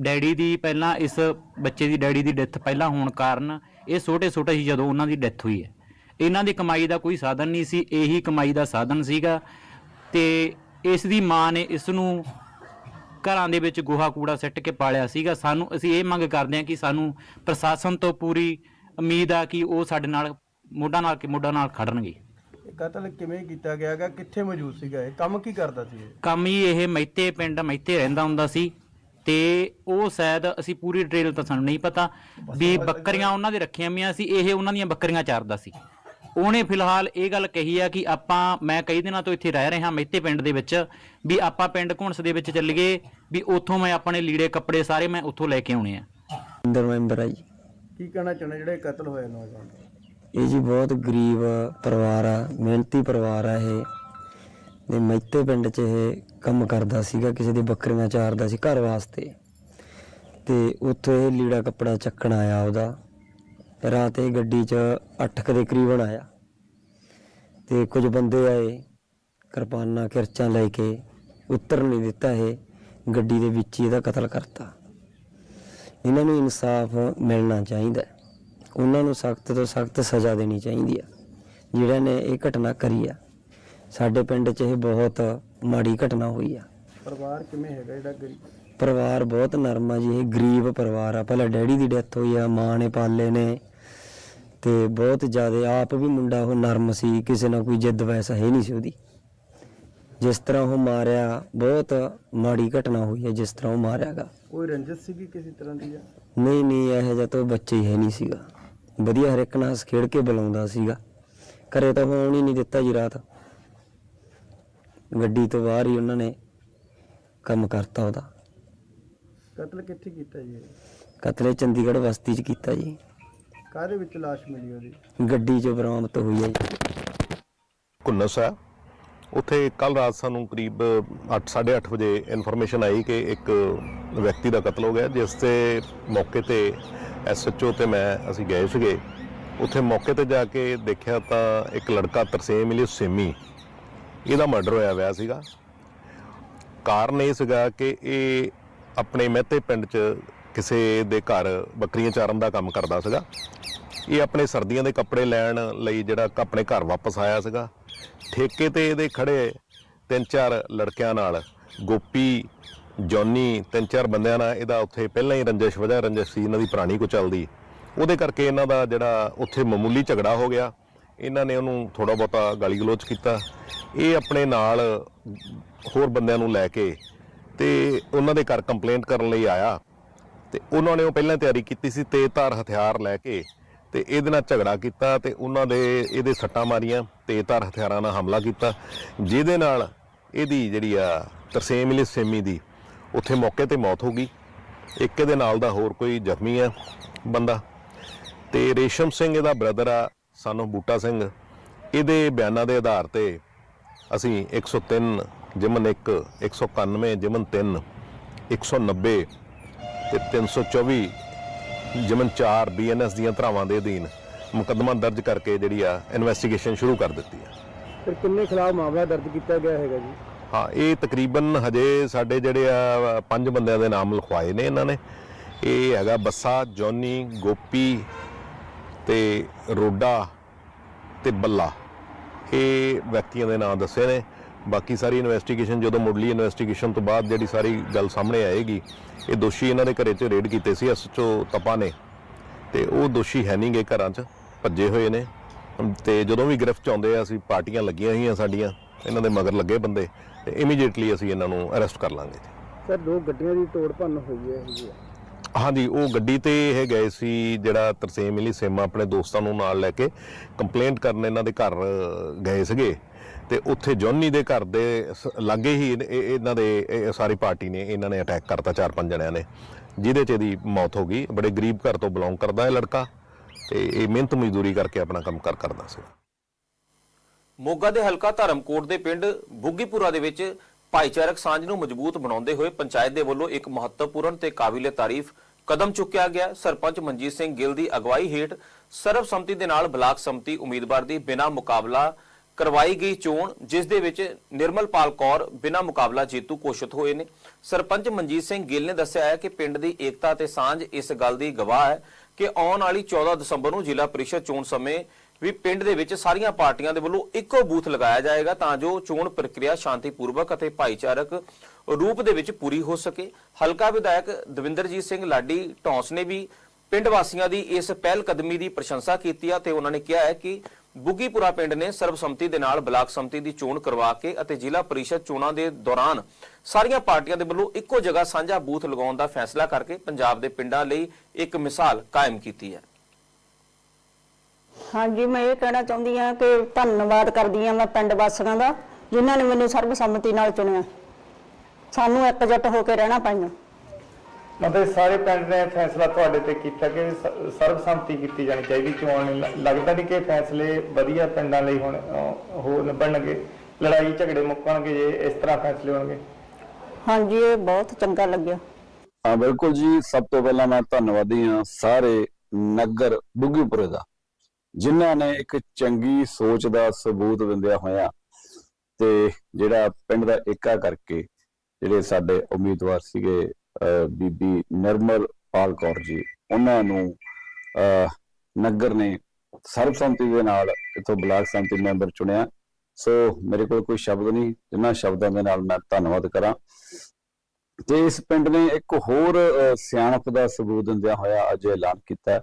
[SPEAKER 9] ਡੈਡੀ ਦੀ ਪਹਿਲਾਂ, ਇਸ ਬੱਚੇ ਦੀ ਡੈਡੀ ਦੀ ਡੈਥ ਪਹਿਲਾਂ ਹੋਣ ਕਾਰਨ ਇਹ ਛੋਟੇ ਛੋਟੇ ਸੀ ਜਦੋਂ ਉਹਨਾਂ ਦੀ ਡੈਥ ਹੋਈ ਹੈ। ਇਹਨਾਂ ਦੀ ਕਮਾਈ ਦਾ ਕੋਈ ਸਾਧਨ ਨਹੀਂ ਸੀ, ਇਹੀ ਕਮਾਈ ਦਾ ਸਾਧਨ ਸੀਗਾ ਤੇ ਇਸ ਦੀ ਮਾਂ ਨੇ ਇਸ ਨੂੰ ਘਰਾਂ ਦੇ ਵਿੱਚ ਗੋਹਾ ਕੂੜਾ ਸਿੱਟ ਕੇ ਪਾਲਿਆ ਸੀਗਾ। ਸਾਨੂੰ ਅਸੀਂ ਇਹ ਮੰਗ ਕਰਦੇ ਹਾਂ ਕਿ ਸਾਨੂੰ ਪ੍ਰਸ਼ਾਸਨ ਤੋਂ ਪੂਰੀ ਉਮੀਦ ਆ ਕਿ ਉਹ ਸਾਡੇ ਨਾਲ ਮੋਢਾ ਨਾਲ ਮੋਢਾ ਨਾਲ ਖੜਨਗੇ।
[SPEAKER 10] ਕਤਲ ਕਿਵੇਂ ਕੀਤਾ ਗਿਆਗਾ? ਕਿੱਥੇ ਮੌਜੂਦ ਸੀਗਾ ਇਹ? ਕੰਮ ਕੀ ਕਰਦਾ ਸੀ ਇਹ?
[SPEAKER 9] ਕੰਮ ਹੀ ਇਹ ਮੈਤੇ ਪਿੰਡ ਮੈਤੇ ਰਹਿੰਦਾ ਹੁੰਦਾ ਸੀ ਤੇ ਉਹ ਸ਼ਾਇਦ ਅਸੀਂ ਪੂਰੀ ਡਿਟੇਲ ਤਾਂ ਸਾਨੂੰ ਨਹੀਂ ਪਤਾ। ਵੀ ਬੱਕਰੀਆਂ ਉਹਨਾਂ ਦੇ ਰੱਖੀਆਂ ਹੋਈਆਂ ਸੀ ਇਹ ਉਹਨਾਂ ਦੀਆਂ ਬੱਕਰੀਆਂ ਚਾਰਦਾ ਸੀ। ਉਹਨੇ ਫਿਲਹਾਲ ਇਹ ਗੱਲ ਕਹੀ ਆ ਕਿ ਆਪਾਂ ਮੈਂ ਕਈ ਦਿਨਾਂ ਤੋਂ ਇੱਥੇ ਰਹਿ ਰਿਹਾ ਮੈਤੇ ਪਿੰਡ ਦੇ ਵਿੱਚ ਵੀ ਆਪਾਂ ਪਿੰਡ ਘੁਣਸ ਦੇ ਵਿੱਚ ਚੱਲੀਏ ਵੀ ਉੱਥੋਂ ਮੈਂ ਆਪਣੇ ਲੀੜੇ ਕੱਪੜੇ ਸਾਰੇ ਮੈਂ ਉੱਥੋਂ ਲੈ ਕੇ ਆਉਣੇ ਆ।
[SPEAKER 11] ਅੰਦਰ ਮੈਂਬਰ ਆ ਜੀ।
[SPEAKER 10] ਕੀ ਕਹਿਣਾ ਚਾਹੁੰਦੇ ਜਿਹੜੇ ਕਤਲ ਹੋਏ ਨੌਜਵਾਨ?
[SPEAKER 11] ਇਹ ਜੀ ਬਹੁਤ ਗਰੀਬ ਪਰਿਵਾਰ ਆ ਮਿਹਨਤੀ ਪਰਿਵਾਰ ਆ ਇਹ। ਤੇ ਮੈਤੇ ਪਿੰਡ 'ਚ ਇਹ ਕੰਮ ਕਰਦਾ ਸੀਗਾ ਕਿਸੇ ਦੀ ਬੱਕਰੀਆਂ ਚਾਰਦਾ ਸੀ ਘਰ ਵਾਸਤੇ। ਤੇ ਉੱਥੇ ਇਹ ਲੀੜਾ ਕੱਪੜਾ ਚੱਕਣ ਆਇਆ ਉਹਦਾ। ਰਾਤ ਇਹ ਗੱਡੀ 'ਚ 8 ਕੁ ਦੇ ਕਰੀਬਨ ਆਇਆ ਤੇ ਕੁਝ ਬੰਦੇ ਆਏ ਕਿਰਪਾਨਾਂ ਕਿਰਚਾਂ ਲੈ ਕੇ ਉੱਤਰ ਨਹੀਂ ਦਿੱਤਾ ਇਹ ਗੱਡੀ ਦੇ ਵਿੱਚ ਹੀ ਇਹਦਾ ਕਤਲ ਕਰਤਾ। ਇਹਨਾਂ ਨੂੰ ਇਨਸਾਫ ਮਿਲਣਾ ਚਾਹੀਦਾ ਹੈ। ਉਹਨਾਂ ਨੂੰ ਸਖਤ ਤੋਂ ਸਖਤ ਸਜ਼ਾ ਦੇਣੀ ਚਾਹੀਦੀ ਆ। ਜਿਹੜਾ ਨੇ ਇਹ ਘਟਨਾ ਕਰੀ ਆ ਸਾਡੇ ਪਿੰਡ 'ਚ ਇਹ ਬਹੁਤ ਮਾੜੀ ਘਟਨਾ ਹੋਈ ਆ।
[SPEAKER 10] ਪਰਿਵਾਰ ਕਿਵੇਂ ਹੈਗਾ ਜਿਹੜਾ ਗਰੀਬ?
[SPEAKER 11] ਪਰਿਵਾਰ ਬਹੁਤ ਨਰਮ ਆ ਜੀ ਇਹ ਗਰੀਬ ਪਰਿਵਾਰ ਆ। ਪਹਿਲਾਂ ਡੈਡੀ ਦੀ ਡੈਥ ਹੋਈ ਆ ਮਾਂ ਨੇ ਪਾਲੇ ਨੇ। ਤੇ ਬਹੁਤ ਜ਼ਿਆਦਾ ਆਪ ਵੀ ਮੁੰਡਾ ਉਹ ਨਰਮ ਸੀ ਕਿਸੇ ਨਾਲ ਕੋਈ ਜਿੱਦ ਵੈਸਾ ਹੈ ਨਹੀਂ ਸੀ ਉਹਦੀ। ਜਿਸ ਤਰ੍ਹਾਂ ਉਹ ਮਾਰਿਆ ਬਹੁਤ ਮਾੜੀ ਘਟਨਾ ਹੋਈ ਹੈ ਜਿਸ ਤਰ੍ਹਾਂ ਉਹ ਮਾਰਿਆਗਾ।
[SPEAKER 10] ਕੋਈ ਰੰਜਿਸ਼ ਸੀਗੀ ਕਿਸੇ ਤਰ੍ਹਾਂ ਦੀ ਜਾਂ?
[SPEAKER 11] ਨਹੀਂ ਨਹੀਂ ਇਹੋ ਜਿਹਾ ਤਾਂ ਬੱਚੇ ਹੀ ਹੈ ਨਹੀਂ ਸੀਗਾ। ਵਧੀਆ ਹਰ ਇੱਕ ਨਾਲ ਹੱਸ ਖੇਡ ਕੇ ਬੁਲਾਉਂਦਾ ਸੀਗਾ। ਘਰੇ ਤਾਂ ਹੋਣ ਹੀ ਨਹੀਂ ਦਿੱਤਾ ਜੀ ਰਾਤ। ਗੱਡੀ ਤੋਂ ਬਾਹਰ ਹੀ ਉਹਨਾਂ ਨੇ ਕੰਮ ਕਰਤਾ ਉਹਦਾ।
[SPEAKER 10] ਕਤਲ ਕਿੱਥੇ ਕੀਤਾ ਜੀ ਇਹ?
[SPEAKER 11] ਕਤਲੇ ਚੰਡੀਗੜ੍ਹ ਬਸਤੀ 'ਚ ਕੀਤਾ ਜੀ।
[SPEAKER 10] ਕਾਹਦੇ ਵਿੱਚ ਲਾਸ਼ ਮਿਲੀ ਉਹਦੀ?
[SPEAKER 11] ਗੱਡੀ 'ਚੋਂ ਬਰਾਮਦ ਹੋਈ ਹੈ ਜੀ।
[SPEAKER 12] ਕੁੰਨਸ ਹੈ। ਉੱਥੇ ਕੱਲ ਰਾਤ ਸਾਨੂੰ ਕਰੀਬ 8:30 ਵਜੇ ਇਨਫੋਰਮੇਸ਼ਨ ਆਈ ਕਿ ਇੱਕ ਵਿਅਕਤੀ ਦਾ ਕਤਲ ਹੋ ਗਿਆ ਜਿਸ ਤੇ ਮੌਕੇ ਤੇ ਐਸਐਚਓ ਤੇ ਮੈਂ ਅਸੀਂ ਗਏ ਸੀਗੇ। ਉੱਥੇ ਮੌਕੇ ਤੇ ਜਾ ਕੇ ਦੇਖਿਆ ਤਾਂ ਇੱਕ ਲੜਕਾ ਤਰਸੇਮ ਇਲੀ ਸੇਮੀ ਇਹਦਾ ਮਰਡਰ ਹੋਇਆ ਹੋਇਆ ਸੀਗਾ। ਕਾਰਨ ਇਹ ਸੀਗਾ ਕਿ ਇਹ ਆਪਣੇ ਮਹਿਤੇ ਪਿੰਡ 'ਚ ਕਿਸੇ ਦੇ ਘਰ ਬੱਕਰੀਆਂ ਚਾਰਨ ਦਾ ਕੰਮ ਕਰਦਾ ਸੀਗਾ। ਇਹ ਆਪਣੇ ਸਰਦੀਆਂ ਦੇ ਕੱਪੜੇ ਲੈਣ ਲਈ ਜਿਹੜਾ ਆਪਣੇ ਘਰ ਵਾਪਸ ਆਇਆ ਸੀਗਾ। ਠੇਕੇ ਤੇ ਇਹਦੇ ਖੜੇ ਤਿੰਨ ਚਾਰ ਲੜਕਿਆਂ ਨਾਲ, ਗੋਪੀ, ਜੌਨੀ ਤਿੰਨ ਚਾਰ ਬੰਦਿਆਂ ਨਾਲ ਇਹਦਾ ਉੱਥੇ ਪਹਿਲਾਂ ਹੀ ਰੰਜਿਸ਼, ਵਜ੍ਹਾ ਰੰਜਿਸ਼ ਸੀ, ਇਹਨਾਂ ਦੀ ਪੁਰਾਣੀ ਕੋ ਚੱਲਦੀ। ਉਹਦੇ ਕਰਕੇ ਇਹਨਾਂ ਦਾ ਜਿਹੜਾ ਉੱਥੇ ਮਾਮੂਲੀ ਝਗੜਾ ਹੋ ਗਿਆ। ਇਹਨਾਂ ਨੇ ਉਹਨੂੰ ਥੋੜਾ ਬਹੁਤਾ ਗਾਲੀ ਗਲੋਚ ਕੀਤਾ। ਇਹ ਆਪਣੇ ਨਾਲ ਹੋਰ ਬੰਦਿਆਂ ਨੂੰ ਲੈ ਕੇ ਤੇ ਉਹਨਾਂ ਦੇ ਘਰ ਕੰਪਲੇਂਟ ਕਰਨ ਲਈ ਆਇਆ। ਤੇ ਉਹਨਾਂ ਨੇ ਉਹ ਪਹਿਲਾਂ ਤਿਆਰੀ ਕੀਤੀ ਸੀ ਤੇਜ਼ਧਾਰ ਹਥਿਆਰ ਲੈ ਕੇ ਤੇ ਇਹਦੇ ਨਾਲ ਝਗੜਾ ਕੀਤਾ ਤੇ ਉਹਨਾਂ ਦੇ ਇਹਦੇ ਸੱਟਾਂ ਮਾਰੀਆਂ ਤੇਜ਼ਧਾਰ ਹਥਿਆਰਾਂ ਨਾਲ ਹਮਲਾ ਕੀਤਾ, ਜਿਹਦੇ ਨਾਲ ਇਹਦੀ ਜਿਹੜੀ ਆ ਤਰਸੇਮ ਇਲੀ ਸੇਮੀ ਦੀ ਉੱਥੇ ਮੌਕੇ ਤੇ ਮੌਤ ਹੋ ਗਈ। ਇੱਕ ਇਹਦੇ ਨਾਲ ਦਾ ਹੋਰ ਕੋਈ ਜ਼ਖਮੀ ਆ ਬੰਦਾ ਤੇ ਰੇਸ਼ਮ ਸਿੰਘ ਇਹਦਾ ਬ੍ਰਦਰ ਆ ਸਾਨੂੰ ਬੂਟਾ ਸਿੰਘ। ਇਹਦੇ ਬਿਆਨਾਂ ਦੇ ਆਧਾਰ ਤੇ ਅਸੀਂ 103 ਜਿਮਨ 1 191 ਜਿਮਨ 3 190 ਤੇ 324 ਜਿਮਨ 4 ਬੀਐਨਐਸ ਦੀਆਂ ਧਰਾਵਾਂ ਦੇ ਅਧੀਨ ਮੁਕੱਦਮਾ ਦਰਜ ਕਰਕੇ ਜਿਹੜੀ ਆ ਇਨਵੈਸਟੀਗੇਸ਼ਨ ਸ਼ੁਰੂ ਕਰ ਦਿੱਤੀ ਆ।
[SPEAKER 10] ਫਿਰ ਕਿੰਨੇ ਖਿਲਾਫ ਮਾਮਲਾ ਦਰਜ ਕੀਤਾ ਗਿਆ ਹੈਗਾ ਜੀ?
[SPEAKER 12] ਹਾਂ ਇਹ ਤਕਰੀਬਨ ਹਜੇ ਸਾਡੇ ਜਿਹੜੇ ਆ ਪੰਜ ਬੰਦਿਆਂ ਦੇ ਨਾਮ ਲਿਖਵਾਏ ਨੇ ਇਹਨਾਂ ਨੇ। ਇਹ ਹੈਗਾ ਬੱਸਾ ਜੌਨੀ ਗੋਪੀ ਤੇ ਰੋਡਾ ਤੇ ਬੱਲਾ। ਇਹ ਵਿਅਕਤੀਆਂ ਦੇ ਨਾਮ ਦੱਸੇ ਨੇ। ਬਾਕੀ ਸਾਰੀ ਇਨਵੈਸਟੀਗੇਸ਼ਨ ਜਦੋਂ ਮੁੱਢਲੀ ਇਨਵੈਸਟੀਗੇਸ਼ਨ ਤੋਂ ਬਾਅਦ ਜਿਹੜੀ ਸਾਰੀ ਗੱਲ ਸਾਹਮਣੇ ਆਏਗੀ ਇਹ ਦੋਸ਼ੀ ਇਹਨਾਂ ਦੇ ਘਰੇ 'ਚ ਰੇਡ ਕੀਤੇ ਸੀ ਐਸਐਚਓ ਤਪਾ ਨੇ। ਤੇ ਉਹ ਦੋਸ਼ੀ ਹੈ ਨਹੀਂਗੇ ਘਰਾਂ 'ਚ ਭੱਜੇ ਹੋਏ ਨੇ। ਤੇ ਜਦੋਂ ਵੀ ਗ੍ਰਿਫਤ 'ਚ ਆਉਂਦੇ ਆ ਅਸੀਂ ਪਾਰਟੀਆਂ ਲੱਗੀਆਂ ਹੋਈਆਂ ਸਾਡੀਆਂ ਇਹਨਾਂ ਦੇ ਮਗਰ ਲੱਗੇ ਬੰਦੇ ਤੇ ਇਮੀਡੀਏਟਲੀ ਅਸੀਂ ਇਹਨਾਂ ਨੂੰ ਅਰੈਸਟ ਕਰ ਲਾਂਗੇ।
[SPEAKER 10] ਸਰ ਦੋ ਗੱਡੀਆਂ ਦੀ ਤੋੜ ਭੰਨ ਹੋਈ ਹੈ ਹੈਗੀ
[SPEAKER 12] ਹਾਂਜੀ ਉਹ ਗੱਡੀ ਤੇ ਇਹ ਗਏ ਸੀ ਜਿਹੜਾ ਤਰਸੇਮ ਇਲੀ ਸੇਮਾ ਆਪਣੇ ਦੋਸਤਾਂ ਨੂੰ ਨਾਲ ਲੈ ਕੇ ਕੰਪਲੇਂਟ ਕਰਨ ਇਹਨਾਂ ਦੇ ਘਰ ਗਏ ਸੀਗੇ। ਤੇ ਉੱਥੇ ਜੌਨੀ ਦੇ ਘਰ ਦੇ ਲਾਗੇ ਹੀ ਇਹਨਾਂ ਦੇ ਸਾਰੀ ਪਾਰਟੀ ਨੇ, ਇਹਨਾਂ ਨੇ ਅਟੈਕ ਕਰਤਾ ਚਾਰ ਪੰਜ ਜਣਿਆਂ ਨੇ। ਜਿਹਦੇ ਚ ਇਹਦੀ ਮੌਤ ਹੋ ਗਈ। ਬੜੇ ਗਰੀਬ ਘਰ ਤੋਂ ਬਿਲੋਂਗ ਕਰਦਾ ਇਹ ਲੜਕਾ। ਤੇ ਇਹ ਮਿਹਨਤ ਮਜ਼ਦੂਰੀ ਕਰਕੇ ਆਪਣਾ ਕੰਮ ਕਰ, ਕਰਦਾ ਸੀ।
[SPEAKER 1] ਮੋਗਾ ਦੇ ਹਲਕਾ ਧਰਮਕੋਟ ਦੇ ਪਿੰਡ ਬੁੱਗੀਪੁਰਾ ਦੇ ਵਿੱਚ ਭਾਈਚਾਰਕ ਸਾਂਝ ਨੂੰ ਮਜ਼ਬੂਤ ਬਣਾਉਂਦੇ ਹੋਏ ਪੰਚਾਇਤ ਦੇ ਵੱਲੋਂ ਇੱਕ ਮਹੱਤਵਪੂਰਨ ਤੇ ਕਾਬਿਲੇ ਤਾਰੀਫ ਕਦਮ ਚੁੱਕਿਆ ਗਿਆ। ਸਰਪੰਚ ਮਨਜੀਤ ਸਿੰਘ ਗਿੱਲ ਦੀ ਅਗਵਾਈ ਹੇਠ ਸਰਬਸੰਮਤੀ ਦੇ ਨਾਲ ਬਲਾਕ ਸੰਮਤੀ ਉਮੀਦਵਾਰ ਦੀ ਬਿਨਾਂ ਮੁਕਾਬਲਾ ਕਰਵਾਈ ਗਈ ਚੋਣ, ਜਿਸ ਦੇ ਵਿੱਚ ਨਿਰਮਲਪਾਲ ਕੌਰ ਬਿਨਾਂ ਮੁਕਾਬਲਾ ਜੇਤੂ ਘੋਸ਼ਿਤ ਹੋਏ ਨੇ। ਸਰਪੰਚ ਮਨਜੀਤ ਸਿੰਘ ਗਿੱਲ ਨੇ ਦੱਸਿਆ ਹੈ ਕਿ ਪਿੰਡ ਦੀ ਏਕਤਾ ਤੇ ਸਾਂਝ ਇਸ ਗੱਲ ਦੀ ਗਵਾਹ ਹੈ ਕਿ ਆਉਣ ਵਾਲੀ 14 ਦਸੰਬਰ ਨੂੰ ਜ਼ਿਲ੍ਹਾ ਪ੍ਰੀਸ਼ਦ ਚੋਣ ਸਮੇਂ ਵੀ ਪਿੰਡ ਦੇ ਵਿੱਚ ਸਾਰੀਆਂ ਪਾਰਟੀਆਂ ਦੇ ਵੱਲੋਂ ਇੱਕੋ ਬੂਥ ਲਗਾਇਆ ਜਾਏਗਾ ਤਾਂ ਜੋ ਚੋਣ ਪ੍ਰਕਿਰਿਆ ਸ਼ਾਂਤੀਪੂਰਵਕ ਅਤੇ ਭਾਈਚਾਰਕ ਰੂਪ ਦੇ ਵਿੱਚ ਪੂਰੀ ਹੋ ਸਕੇ। ਹਲਕਾ ਵਿਧਾਇਕ ਦਵਿੰਦਰਜੀਤ ਸਿੰਘ ਲਾਡੀ ਢੌਂਸ ਨੇ ਵੀ ਪਿੰਡ ਵਾਸੀਆਂ ਦੀ ਇਸ ਪਹਿਲ ਕਦਮੀ ਦੀ ਪ੍ਰਸ਼ੰਸਾ ਕੀਤੀ ਆ ਤੇ ਉਹਨਾਂ ਨੇ ਕਿਹਾ ਹੈ ਕਿ ਬੁੱਗੀਪੁਰਾ ਪਿੰਡ ਨੇ ਸਰਬਸੰਮਤੀ ਦੇ ਨਾਲ ਬਲਾਕ ਸੰਮਤੀ ਦੀ ਚੋਣ ਕਰਵਾ ਕੇ ਅਤੇ ਜ਼ਿਲ੍ਹਾ ਪਰਿਸ਼ਦ ਚੋਣਾਂ ਦੇ ਦੌਰਾਨ ਸਾਰੀਆਂ ਪਾਰਟੀਆਂ ਦੇ ਵੱਲੋਂ ਇੱਕੋ ਜਗ੍ਹਾ ਸਾਂਝਾ ਬੂਥ ਲਗਾਉਣ ਦਾ ਫੈਸਲਾ ਕਰਕੇ ਪੰਜਾਬ ਦੇ ਪਿੰਡਾਂ ਲਈ ਇੱਕ ਮਿਸਾਲ ਕਾਇਮ ਕੀਤੀ ਹੈ।
[SPEAKER 13] ਹਾਂਜੀ, ਮੈਂ ਇਹ ਕਹਿਣਾ ਚਾਹੁੰਦੀ ਹਾਂ ਕਿ ਧੰਨਵਾਦ ਕਰਦੀ ਹਾਂ ਮੈਂ ਪਿੰਡ ਵਾਸੀਆਂ ਦਾ ਜਿਨ੍ਹਾਂ ਨੇ ਮੈਨੂੰ ਸਰਬਸੰਮਤੀ ਨਾਲ ਚੁਣਿਆ। ਸਾਨੂੰ ਇਕਜੁੱਟ ਹੋ ਕੇ ਰਹਿਣਾ ਪਾਈਆਂ।
[SPEAKER 10] ਮਤਲਬ ਸਾਰੇ ਪਿੰਡ ਨੇ ਫੈਸਲਾ ਤੁਹਾਡੇ ਤੇ ਕੀਤਾ ਕਿ ਸਰਬਸੰਮਤੀ ਕੀਤੀ ਜਾਣੀ ਚਾਹੀਦੀ ਚੋਣ ਲੱਗਦਾ ਨਹੀਂ ਕਿ ਫੈਸਲੇ ਵਧੀਆ ਪਿੰਡਾਂ ਲਈ ਹੁਣ ਹੋ ਨਿਭਣਗੇ ਲੜਾਈ ਝਗੜੇ ਮੁੱਕਣਗੇ ਜੇ ਇਸ ਤਰ੍ਹਾਂ ਫੈਸਲੇ ਹੋਣਗੇ।
[SPEAKER 13] ਹਾਂਜੀ ਇਹ ਬਹੁਤ ਚੰਗਾ ਲੱਗਿਆ।
[SPEAKER 14] ਹਾਂ ਬਿਲਕੁਲ ਜੀ। ਸਭ ਤੋਂ ਪਹਿਲਾਂ ਮੈਂ ਧੰਨਵਾਦੀ ਹਾਂ ਸਾਰੇ ਨਗਰ ਬੁੱਗੀਪੁਰੇ ਦਾ ਜਿਨ੍ਹਾਂ ਨੇ ਇੱਕ ਚੰਗੀ ਸੋਚ ਦਾ ਸਬੂਤ ਦਿੰਦਿਆ ਹੋਇਆ ਤੇ ਜਿਹੜਾ ਪਿੰਡ ਦਾ ਏਕਾ ਕਰਕੇ ਜਿਹੜੇ ਸਾਡੇ ਉਮੀਦਵਾਰ ਸੀਗੇ ਬੀਬੀ ਨਿਰਮਲ ਪਾਲ ਕੌਰ ਜੀ ਉਹਨਾਂ ਨੂੰ ਅਹ, ਨਗਰ ਨੇ ਸਰਬਸੰਮਤੀ ਦੇ ਨਾਲ ਇਥੋਂ ਬਲਾਕ ਸੰਮਤੀ ਮੈਂਬਰ ਚੁਣਿਆ। ਸੋ ਮੇਰੇ ਕੋਲ ਕੋਈ ਸ਼ਬਦ ਨਹੀਂ ਜਿਨ੍ਹਾਂ ਸ਼ਬਦਾਂ ਦੇ ਨਾਲ ਮੈਂ ਧੰਨਵਾਦ ਕਰਾਂ। ਤੇ ਇਸ ਪਿੰਡ ਨੇ ਇੱਕ ਹੋਰ ਸਿਆਣਪ ਦਾ ਸਬੂਤ ਦਿੰਦਿਆਂ ਹੋਇਆ ਅੱਜ ਐਲਾਨ ਕੀਤਾ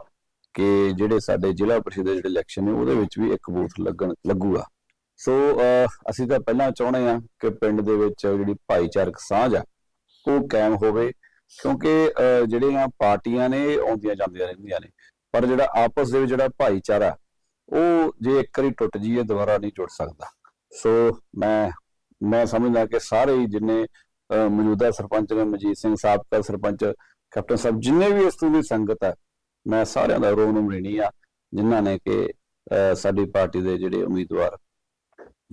[SPEAKER 14] ਕਿ ਜਿਹੜੇ ਸਾਡੇ ਜ਼ਿਲ੍ਹਾ ਪ੍ਰੀਸ਼ਦ ਦੇ ਜਿਹੜੇ ਇਲੈਕਸ਼ਨ ਨੇ ਉਹਦੇ ਵਿੱਚ ਵੀ ਇੱਕ ਬੂਥ ਲੱਗਣ ਲੱਗੂਗਾ। ਸੋ ਅਸੀਂ ਤਾਂ ਪਹਿਲਾਂ ਚਾਹੁੰਦੇ ਆ ਕਿ ਪਿੰਡ ਦੇ ਵਿੱਚ ਜਿਹੜੀ ਭਾਈਚਾਰਕ ਸਾਂਝ ਆ ਉਹ ਕਾਇਮ ਹੋਵੇ। ਕਿਉਂਕਿ ਜਿਹੜੀਆਂ ਪਾਰਟੀਆਂ ਨੇ ਆਉਂਦੀਆਂ ਜਾਂਦੀਆਂ ਰਹਿੰਦੀਆਂ ਨੇ। ਪਰ ਜਿਹੜਾ ਆਪਸ ਦੇ ਵਿੱਚ ਜਿਹੜਾ ਭਾਈਚਾਰਾ, ਉਹ ਜੇ ਇੱਕ ਵਾਰੀ ਟੁੱਟ ਜੀਏ ਦੁਬਾਰਾ ਨਹੀਂ ਜੁੜ ਸਕਦਾ। ਸੋ, ਮੈਂ ਮੈਂ ਸਮਝਦਾ ਕਿ ਸਾਰੇ ਜਿੰਨੇ ਮੌਜੂਦਾ ਸਰਪੰਚ ਨੇ ਮਜੀਤ ਸਿੰਘ ਸਾਬਕਾ ਸਰਪੰਚ, ਕੈਪਟਨ ਸਾਹਿਬ, ਜਿੰਨੇ ਵੀ ਇਸ ਤੋਂ ਦੀ ਸੰਗਤ ਹੈ ਮੈਂ ਸਾਰਿਆਂ ਦਾ ਰੋਹ ਨੂੰ ਲੈਣੀ ਆ, ਜਿਨ੍ਹਾਂ ਨੇ ਕਿ, ਅਹ, ਸਾਡੀ ਪਾਰਟੀ ਦੇ ਜਿਹੜੇ ਉਮੀਦਵਾਰ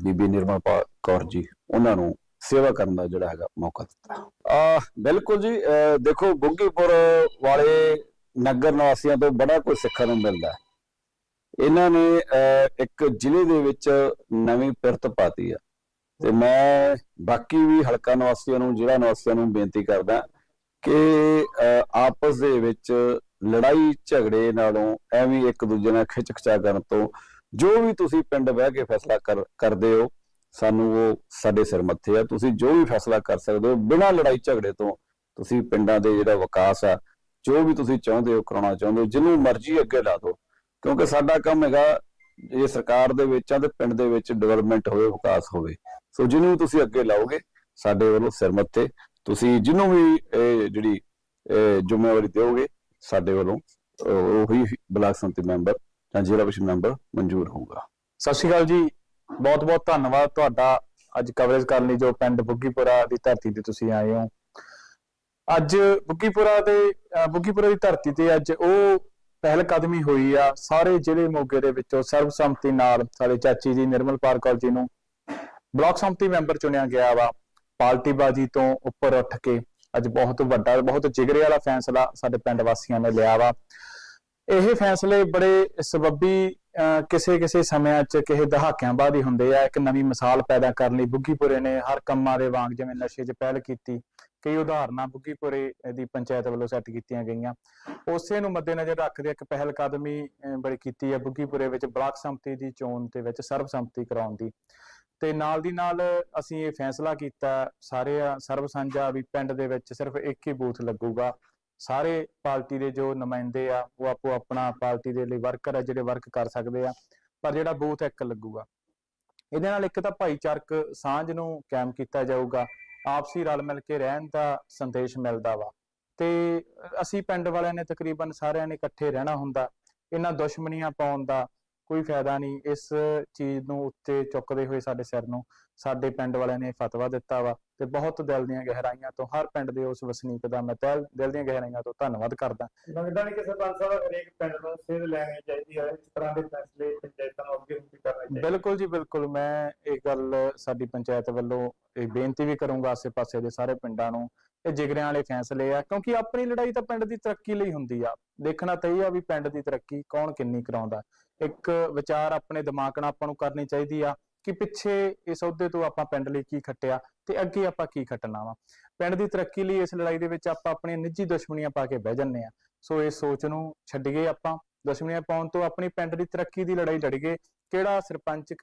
[SPEAKER 14] ਬੀਬੀ ਨਿਰਮਲ ਕੌਰ ਜੀ, ਉਹਨਾਂ ਨੂੰ ਸੇਵਾ ਕਰਨ ਦਾ ਜਿਹੜਾ ਹੈਗਾ ਮੌਕਾ ਦਿੱਤਾ। ਆ ਬਿਲਕੁਲ ਜੀ ਦੇਖੋ ਬੁੱਗੀਪੁਰ ਵਾਲੇ ਨਗਰ ਨਿਵਾਸੀਆਂ ਤੋਂ ਬੜਾ ਕੁਝ ਸਿੱਖਣ ਨੂੰ ਮਿਲਦਾ ਇਹਨਾਂ ਨੇ ਇੱਕ ਜ਼ਿਲ੍ਹੇ ਦੇ ਵਿੱਚ ਨਵੀਂ ਪਿਰਤ ਪਾਤੀ ਆ। ਤੇ ਮੈਂ ਬਾਕੀ ਵੀ ਹਲਕਾ ਨਿਵਾਸੀਆਂ ਨੂੰ ਜ਼ਿਲ੍ਹਾ ਨਿਵਾਸੀਆਂ ਨੂੰ ਬੇਨਤੀ ਕਰਦਾ ਕਿ ਆਪਸ ਦੇ ਵਿੱਚ ਲੜਾਈ ਝਗੜੇ ਨਾਲੋਂ ਐਵੇਂ ਇੱਕ ਦੂਜੇ ਨਾਲ ਖਿੱਚਖਚਾ ਕਰਨ ਤੋਂ ਜੋ ਵੀ ਤੁਸੀਂ ਪਿੰਡ ਬਹਿ ਕੇ ਫੈਸਲਾ ਕਰ ਕਰਦੇ ਹੋ ਸਾਨੂੰ ਉਹ ਸਾਡੇ ਸਿਰ ਮੱਥੇ ਆ। ਤੁਸੀਂ ਜੋ ਵੀ ਫੈਸਲਾ ਕਰ ਸਕਦੇ ਹੋ, ਬਿਨਾਂ ਲੜਾਈ ਝਗੜੇ ਤੋਂ ਤੁਸੀਂ ਪਿੰਡਾਂ ਦੇ ਜਿਹੜਾ ਵਿਕਾਸ ਆ, ਜੋ ਵੀ ਤੁਸੀਂ ਚਾਹੁੰਦੇ ਹੋ, ਕਰਾਉਣਾ ਚਾਹੁੰਦੇ ਹੋ, ਜਿਹਨੂੰ ਮਰਜ਼ੀ ਅੱਗੇ ਲਾ ਦਿਓ। ਕਿਉਂਕਿ ਸਾਡਾ ਕੰਮ ਹੈਗਾ, ਇਹ ਸਰਕਾਰ ਦੇ ਵਿੱਚ ਆ ਤੇ ਪਿੰਡ ਦੇ ਵਿੱਚ ਡਿਵੈਲਪਮੈਂਟ ਹੋਵੇ, ਵਿਕਾਸ ਹੋਵੇ। ਸੋ ਜਿਹਨੂੰ ਵੀ ਤੁਸੀਂ ਅੱਗੇ ਲਾਓਗੇ, ਸਾਡੇ ਵੱਲੋਂ ਸਿਰ ਮੱਥੇ। ਤੁਸੀਂ ਜਿਹਨੂੰ ਵੀ ਇਹ ਜਿਹੜੀ ਜ਼ਿੰਮੇਵਾਰੀ ਦਿਓਗੇ, ਸਾਡੇ ਵੱਲੋਂ ਉਹੀ ਬਲਾਕ ਸੰਮਤੀ ਮੈਂਬਰ ਜਾਂ ਜ਼ਿਲ੍ਹਾ ਪ੍ਰੀਸ਼ਦ ਮੈਂਬਰ ਮਨਜ਼ੂਰ ਹੋਊਗਾ।
[SPEAKER 15] ਸਤਿ ਸ਼੍ਰੀ ਅਕਾਲ ਜੀ। ਬਹੁਤ ਬਹੁਤ ਧੰਨਵਾਦ ਤੁਹਾਡਾ ਅੱਜ ਕਵਰੇਜ ਕਰਨ ਲਈ ਜੋ ਪਿੰਡ ਬੁੱਗੀਪੁਰਾ ਦੀ ਧਰਤੀ ਤੇ ਤੁਸੀਂ ਆਏ ਹੋ। ਅੱਜ ਬੁੱਗੀਪੁਰਾ ਦੇ ਬੁੱਗੀਪੁਰਾ ਦੀ ਧਰਤੀ ਤੇ ਅੱਜ ਉਹ ਪਹਿਲ ਕਦਮੀ ਹੋਈ ਆ। ਸਾਰੇ ਜ਼ਿਲ੍ਹੇ ਮੋਗੇ ਦੇ ਵਿੱਚੋਂ ਸਰਬਸੰਮਤੀ ਨਾਲ ਸਾਡੇ ਚਾਚੀ ਜੀ ਨਿਰਮਲ ਪਾਰਕੌਰ ਜੀ ਨੂੰ ਬਲਾਕ ਸੰਮਤੀ ਮੈਂਬਰ ਚੁਣਿਆ ਗਿਆ ਵਾ। ਪਾਰਟੀ ਬਾਜੀ ਤੋਂ ਉੱਪਰ ਉੱਠ ਕੇ ਅੱਜ ਬਹੁਤ ਵੱਡਾ, ਬਹੁਤ ਜਿਗਰੇ ਵਾਲਾ ਫੈਸਲਾ ਸਾਡੇ ਪਿੰਡ ਵਾਸੀਆਂ ਨੇ ਲਿਆ ਵਾ। ਇਹ ਫੈਸਲੇ ਬੜੇ ਸਬੱਬੀ ਕਿਸੇ ਕਿਸੇ ਸਮਿਆਂ 'ਚ ਕਿਸੇ ਦਹਾਕਿਆਂ ਬਾਅਦ ਹੀ ਹੁੰਦੇ ਆ, ਇੱਕ ਨਵੀਂ ਮਿਸਾਲ ਪੈਦਾ ਕਰਨ ਲਈ ਬੁੱਗੀਪੁਰੇ ਨੇ ਹਰ ਕੰਮਾਂ ਦੇ ਵਾਂਗ ਜਿਵੇਂ ਨਸ਼ੇ 'ਚ ਪਹਿਲ ਕੀਤੀ, ਕਈ ਉਦਾਹਰਨਾਂ ਬੁੱਗੀਪੁਰੇ ਦੀ ਪੰਚਾਇਤ ਵੱਲੋਂ ਸੈੱਟ ਕੀਤੀਆਂ ਗਈਆਂ। ਉਸੇ ਨੂੰ ਮੱਦੇਨਜ਼ਰ ਰੱਖਦੇ ਇੱਕ ਪਹਿਲ ਕਦਮੀ ਬੜੀ ਕੀਤੀ ਹੈ ਬੁੱਗੀਪੁਰੇ ਵਿੱਚ ਬਲਾਕ ਸੰਮਤੀ ਦੀ ਚੋਣ ਦੇ ਵਿੱਚ ਸਰਬਸੰਮਤੀ ਕਰਾਉਣ ਦੀ। ਤੇ ਨਾਲ ਦੀ ਨਾਲ ਅਸੀਂ ਇਹ ਫੈਸਲਾ ਕੀਤਾ, ਸਾਰੇ ਸਰਬ ਸਾਂਝਾ ਵੀ ਪਿੰਡ ਦੇ ਵਿੱਚ ਸਿਰਫ ਇੱਕ ਹੀ ਬੂਥ ਲੱਗੂਗਾ। ਸਾਰੇ ਪਾਰਟੀ ਦੇ ਜੋ ਨੁਮਾਇੰਦੇ ਆ, ਉਹ ਆਪੋ ਆਪਣਾ ਪਾਰਟੀ ਦੇ ਲਈ ਵਰਕਰ ਆ, ਜਿਹੜੇ ਵਰਕ ਕਰ ਸਕਦੇ ਆ, ਪਰ ਜਿਹੜਾ ਬੂਥ ਇੱਕ ਲੱਗੂਗਾ। ਇਹਦੇ ਨਾਲ ਇੱਕ ਤਾਂ ਭਾਈਚਾਰਕ ਸਾਂਝ ਨੂੰ ਕਾਇਮ ਕੀਤਾ ਜਾਊਗਾ। ਆਪਸੀ ਰਲ ਮਿਲ ਕੇ ਰਹਿਣ ਦਾ ਸੰਦੇਸ਼ ਮਿਲਦਾ ਵਾ। ਤੇ ਅਸੀਂ ਪਿੰਡ ਵਾਲਿਆਂ ਨੇ ਤਕਰੀਬਨ ਸਾਰਿਆਂ ਨੇ ਇਕੱਠੇ ਰਹਿਣਾ ਹੁੰਦਾ। ਇਹਨਾਂ ਦੁਸ਼ਮਣੀਆਂ ਪਾਉਣ ਦਾ ਕੋਈ ਫਾਇਦਾ ਨਹੀਂ। ਇਸ ਚੀਜ਼ ਨੂੰ ਉੱਤੇ ਚੁੱਕਦੇ ਹੋਏ ਸਾਡੇ ਸਿਰ ਨੂੰ ਸਾਡੇ ਪਿੰਡ ਵਾਲਿਆਂ ਨੇ ਫਤਵਾ ਦਿੱਤਾ ਵਾ ਤੇ ਬਹੁਤ ਦਿਲ ਦੀਆਂ ਗਹਿਰਾਈਆਂ ਤੋਂ ਹਰ ਪਿੰਡ ਦੇ ਉਸ ਵਸਨੀਕ ਦਾ ਮੈਂ ਦਿਲ ਦਿਲ ਦੀਆਂ ਗਹਿਰਾਈਆਂ ਤੋਂ ਧੰਨਵਾਦ ਕਰਦਾ।
[SPEAKER 10] ਲੱਗਦਾ ਨਹੀਂ ਕਿ ਸਰਪੰਚ ਸਾਹਿਬ ਹਰੇਕ ਪਿੰਡ ਨੂੰ ਸੇਧ ਲੈਣੀ ਚਾਹੀਦੀ ਹੈ ਇਸ ਤਰ੍ਹਾਂ ਦੇ ਫੈਸਲੇ ਪੰਚਾਇਤਾਂ ਨੂੰ ਅੱਗੇ ਵੀ ਕਰਨੇ ਚਾਹੀਦੇ।
[SPEAKER 15] ਬਿਲਕੁਲ ਜੀ ਬਿਲਕੁਲ। ਮੈਂ ਇਹ ਗੱਲ ਸਾਡੀ ਪੰਚਾਇਤ ਵੱਲੋਂ ਇਹ ਬੇਨਤੀ ਵੀ ਕਰੂੰਗਾ ਆਸੇ-ਪਾਸੇ ਦੇ ਸਾਰੇ ਪਿੰਡਾਂ ਨੂੰ ਇਹ ਜਿਗਰਿਆਂ ਵਾਲੇ ਫੈਸਲੇ ਆ ਕਿਉਂਕਿ ਆਪਣੀ ਲੜਾਈ ਤਾਂ ਪਿੰਡ ਦੀ ਤਰੱਕੀ ਲਈ ਹੁੰਦੀ ਆ। ਦੇਖਣਾ ਤਾਂ ਇਹ ਆ ਵੀ ਪਿੰਡ ਦੀ ਤਰੱਕੀ ਕੌਣ ਕਿੰਨੀ ਕਰਾਉਂਦਾ। ਇੱਕ ਵਿਚਾਰ ਆਪਣੇ ਦਿਮਾਗ ਨਾਲ ਆਪਾਂ ਨੂੰ ਕਰਨੀ ਚਾਹੀਦੀ ਆ ਕਿ ਪਿੱਛੇ ਇਸ ਅਹੁਦੇ ਤੋਂ ਆਪਾਂ ਪਿੰਡ ਲਈ ਕੀ ਖੱਟਿਆ ਤੇ ਅੱਗੇ ਆਪਾਂ ਕੀ ਖੱਟਣਾ ਵਾ। ਪਿੰਡ ਦੀ ਤਰੱਕੀ ਲਈ ਇਸ ਲੜਾਈ ਦੇ ਵਿੱਚ ਆਪਾਂ ਆਪਣੀਆਂ ਨਿੱਜੀ ਦੁਸ਼ਮਣੀਆਂ ਪਾ ਕੇ ਬਹਿ ਜੰਨੇ ਆ। ਸੋ ਇਸ ਸੋਚ ਨੂੰ ਛੱਡੀਏ ਆਪਾਂ। ਦੁਸ਼ਮਣੀਆਂ ਪਾਉਣ ਤੋਂ ਆਪਣੀ ਪਿੰਡ ਦੀ ਤਰੱਕੀ ਦੀ ਲੜਾਈ ਲੜੀਏ ਕਿਹੜਾ ਸਰਪੰਚ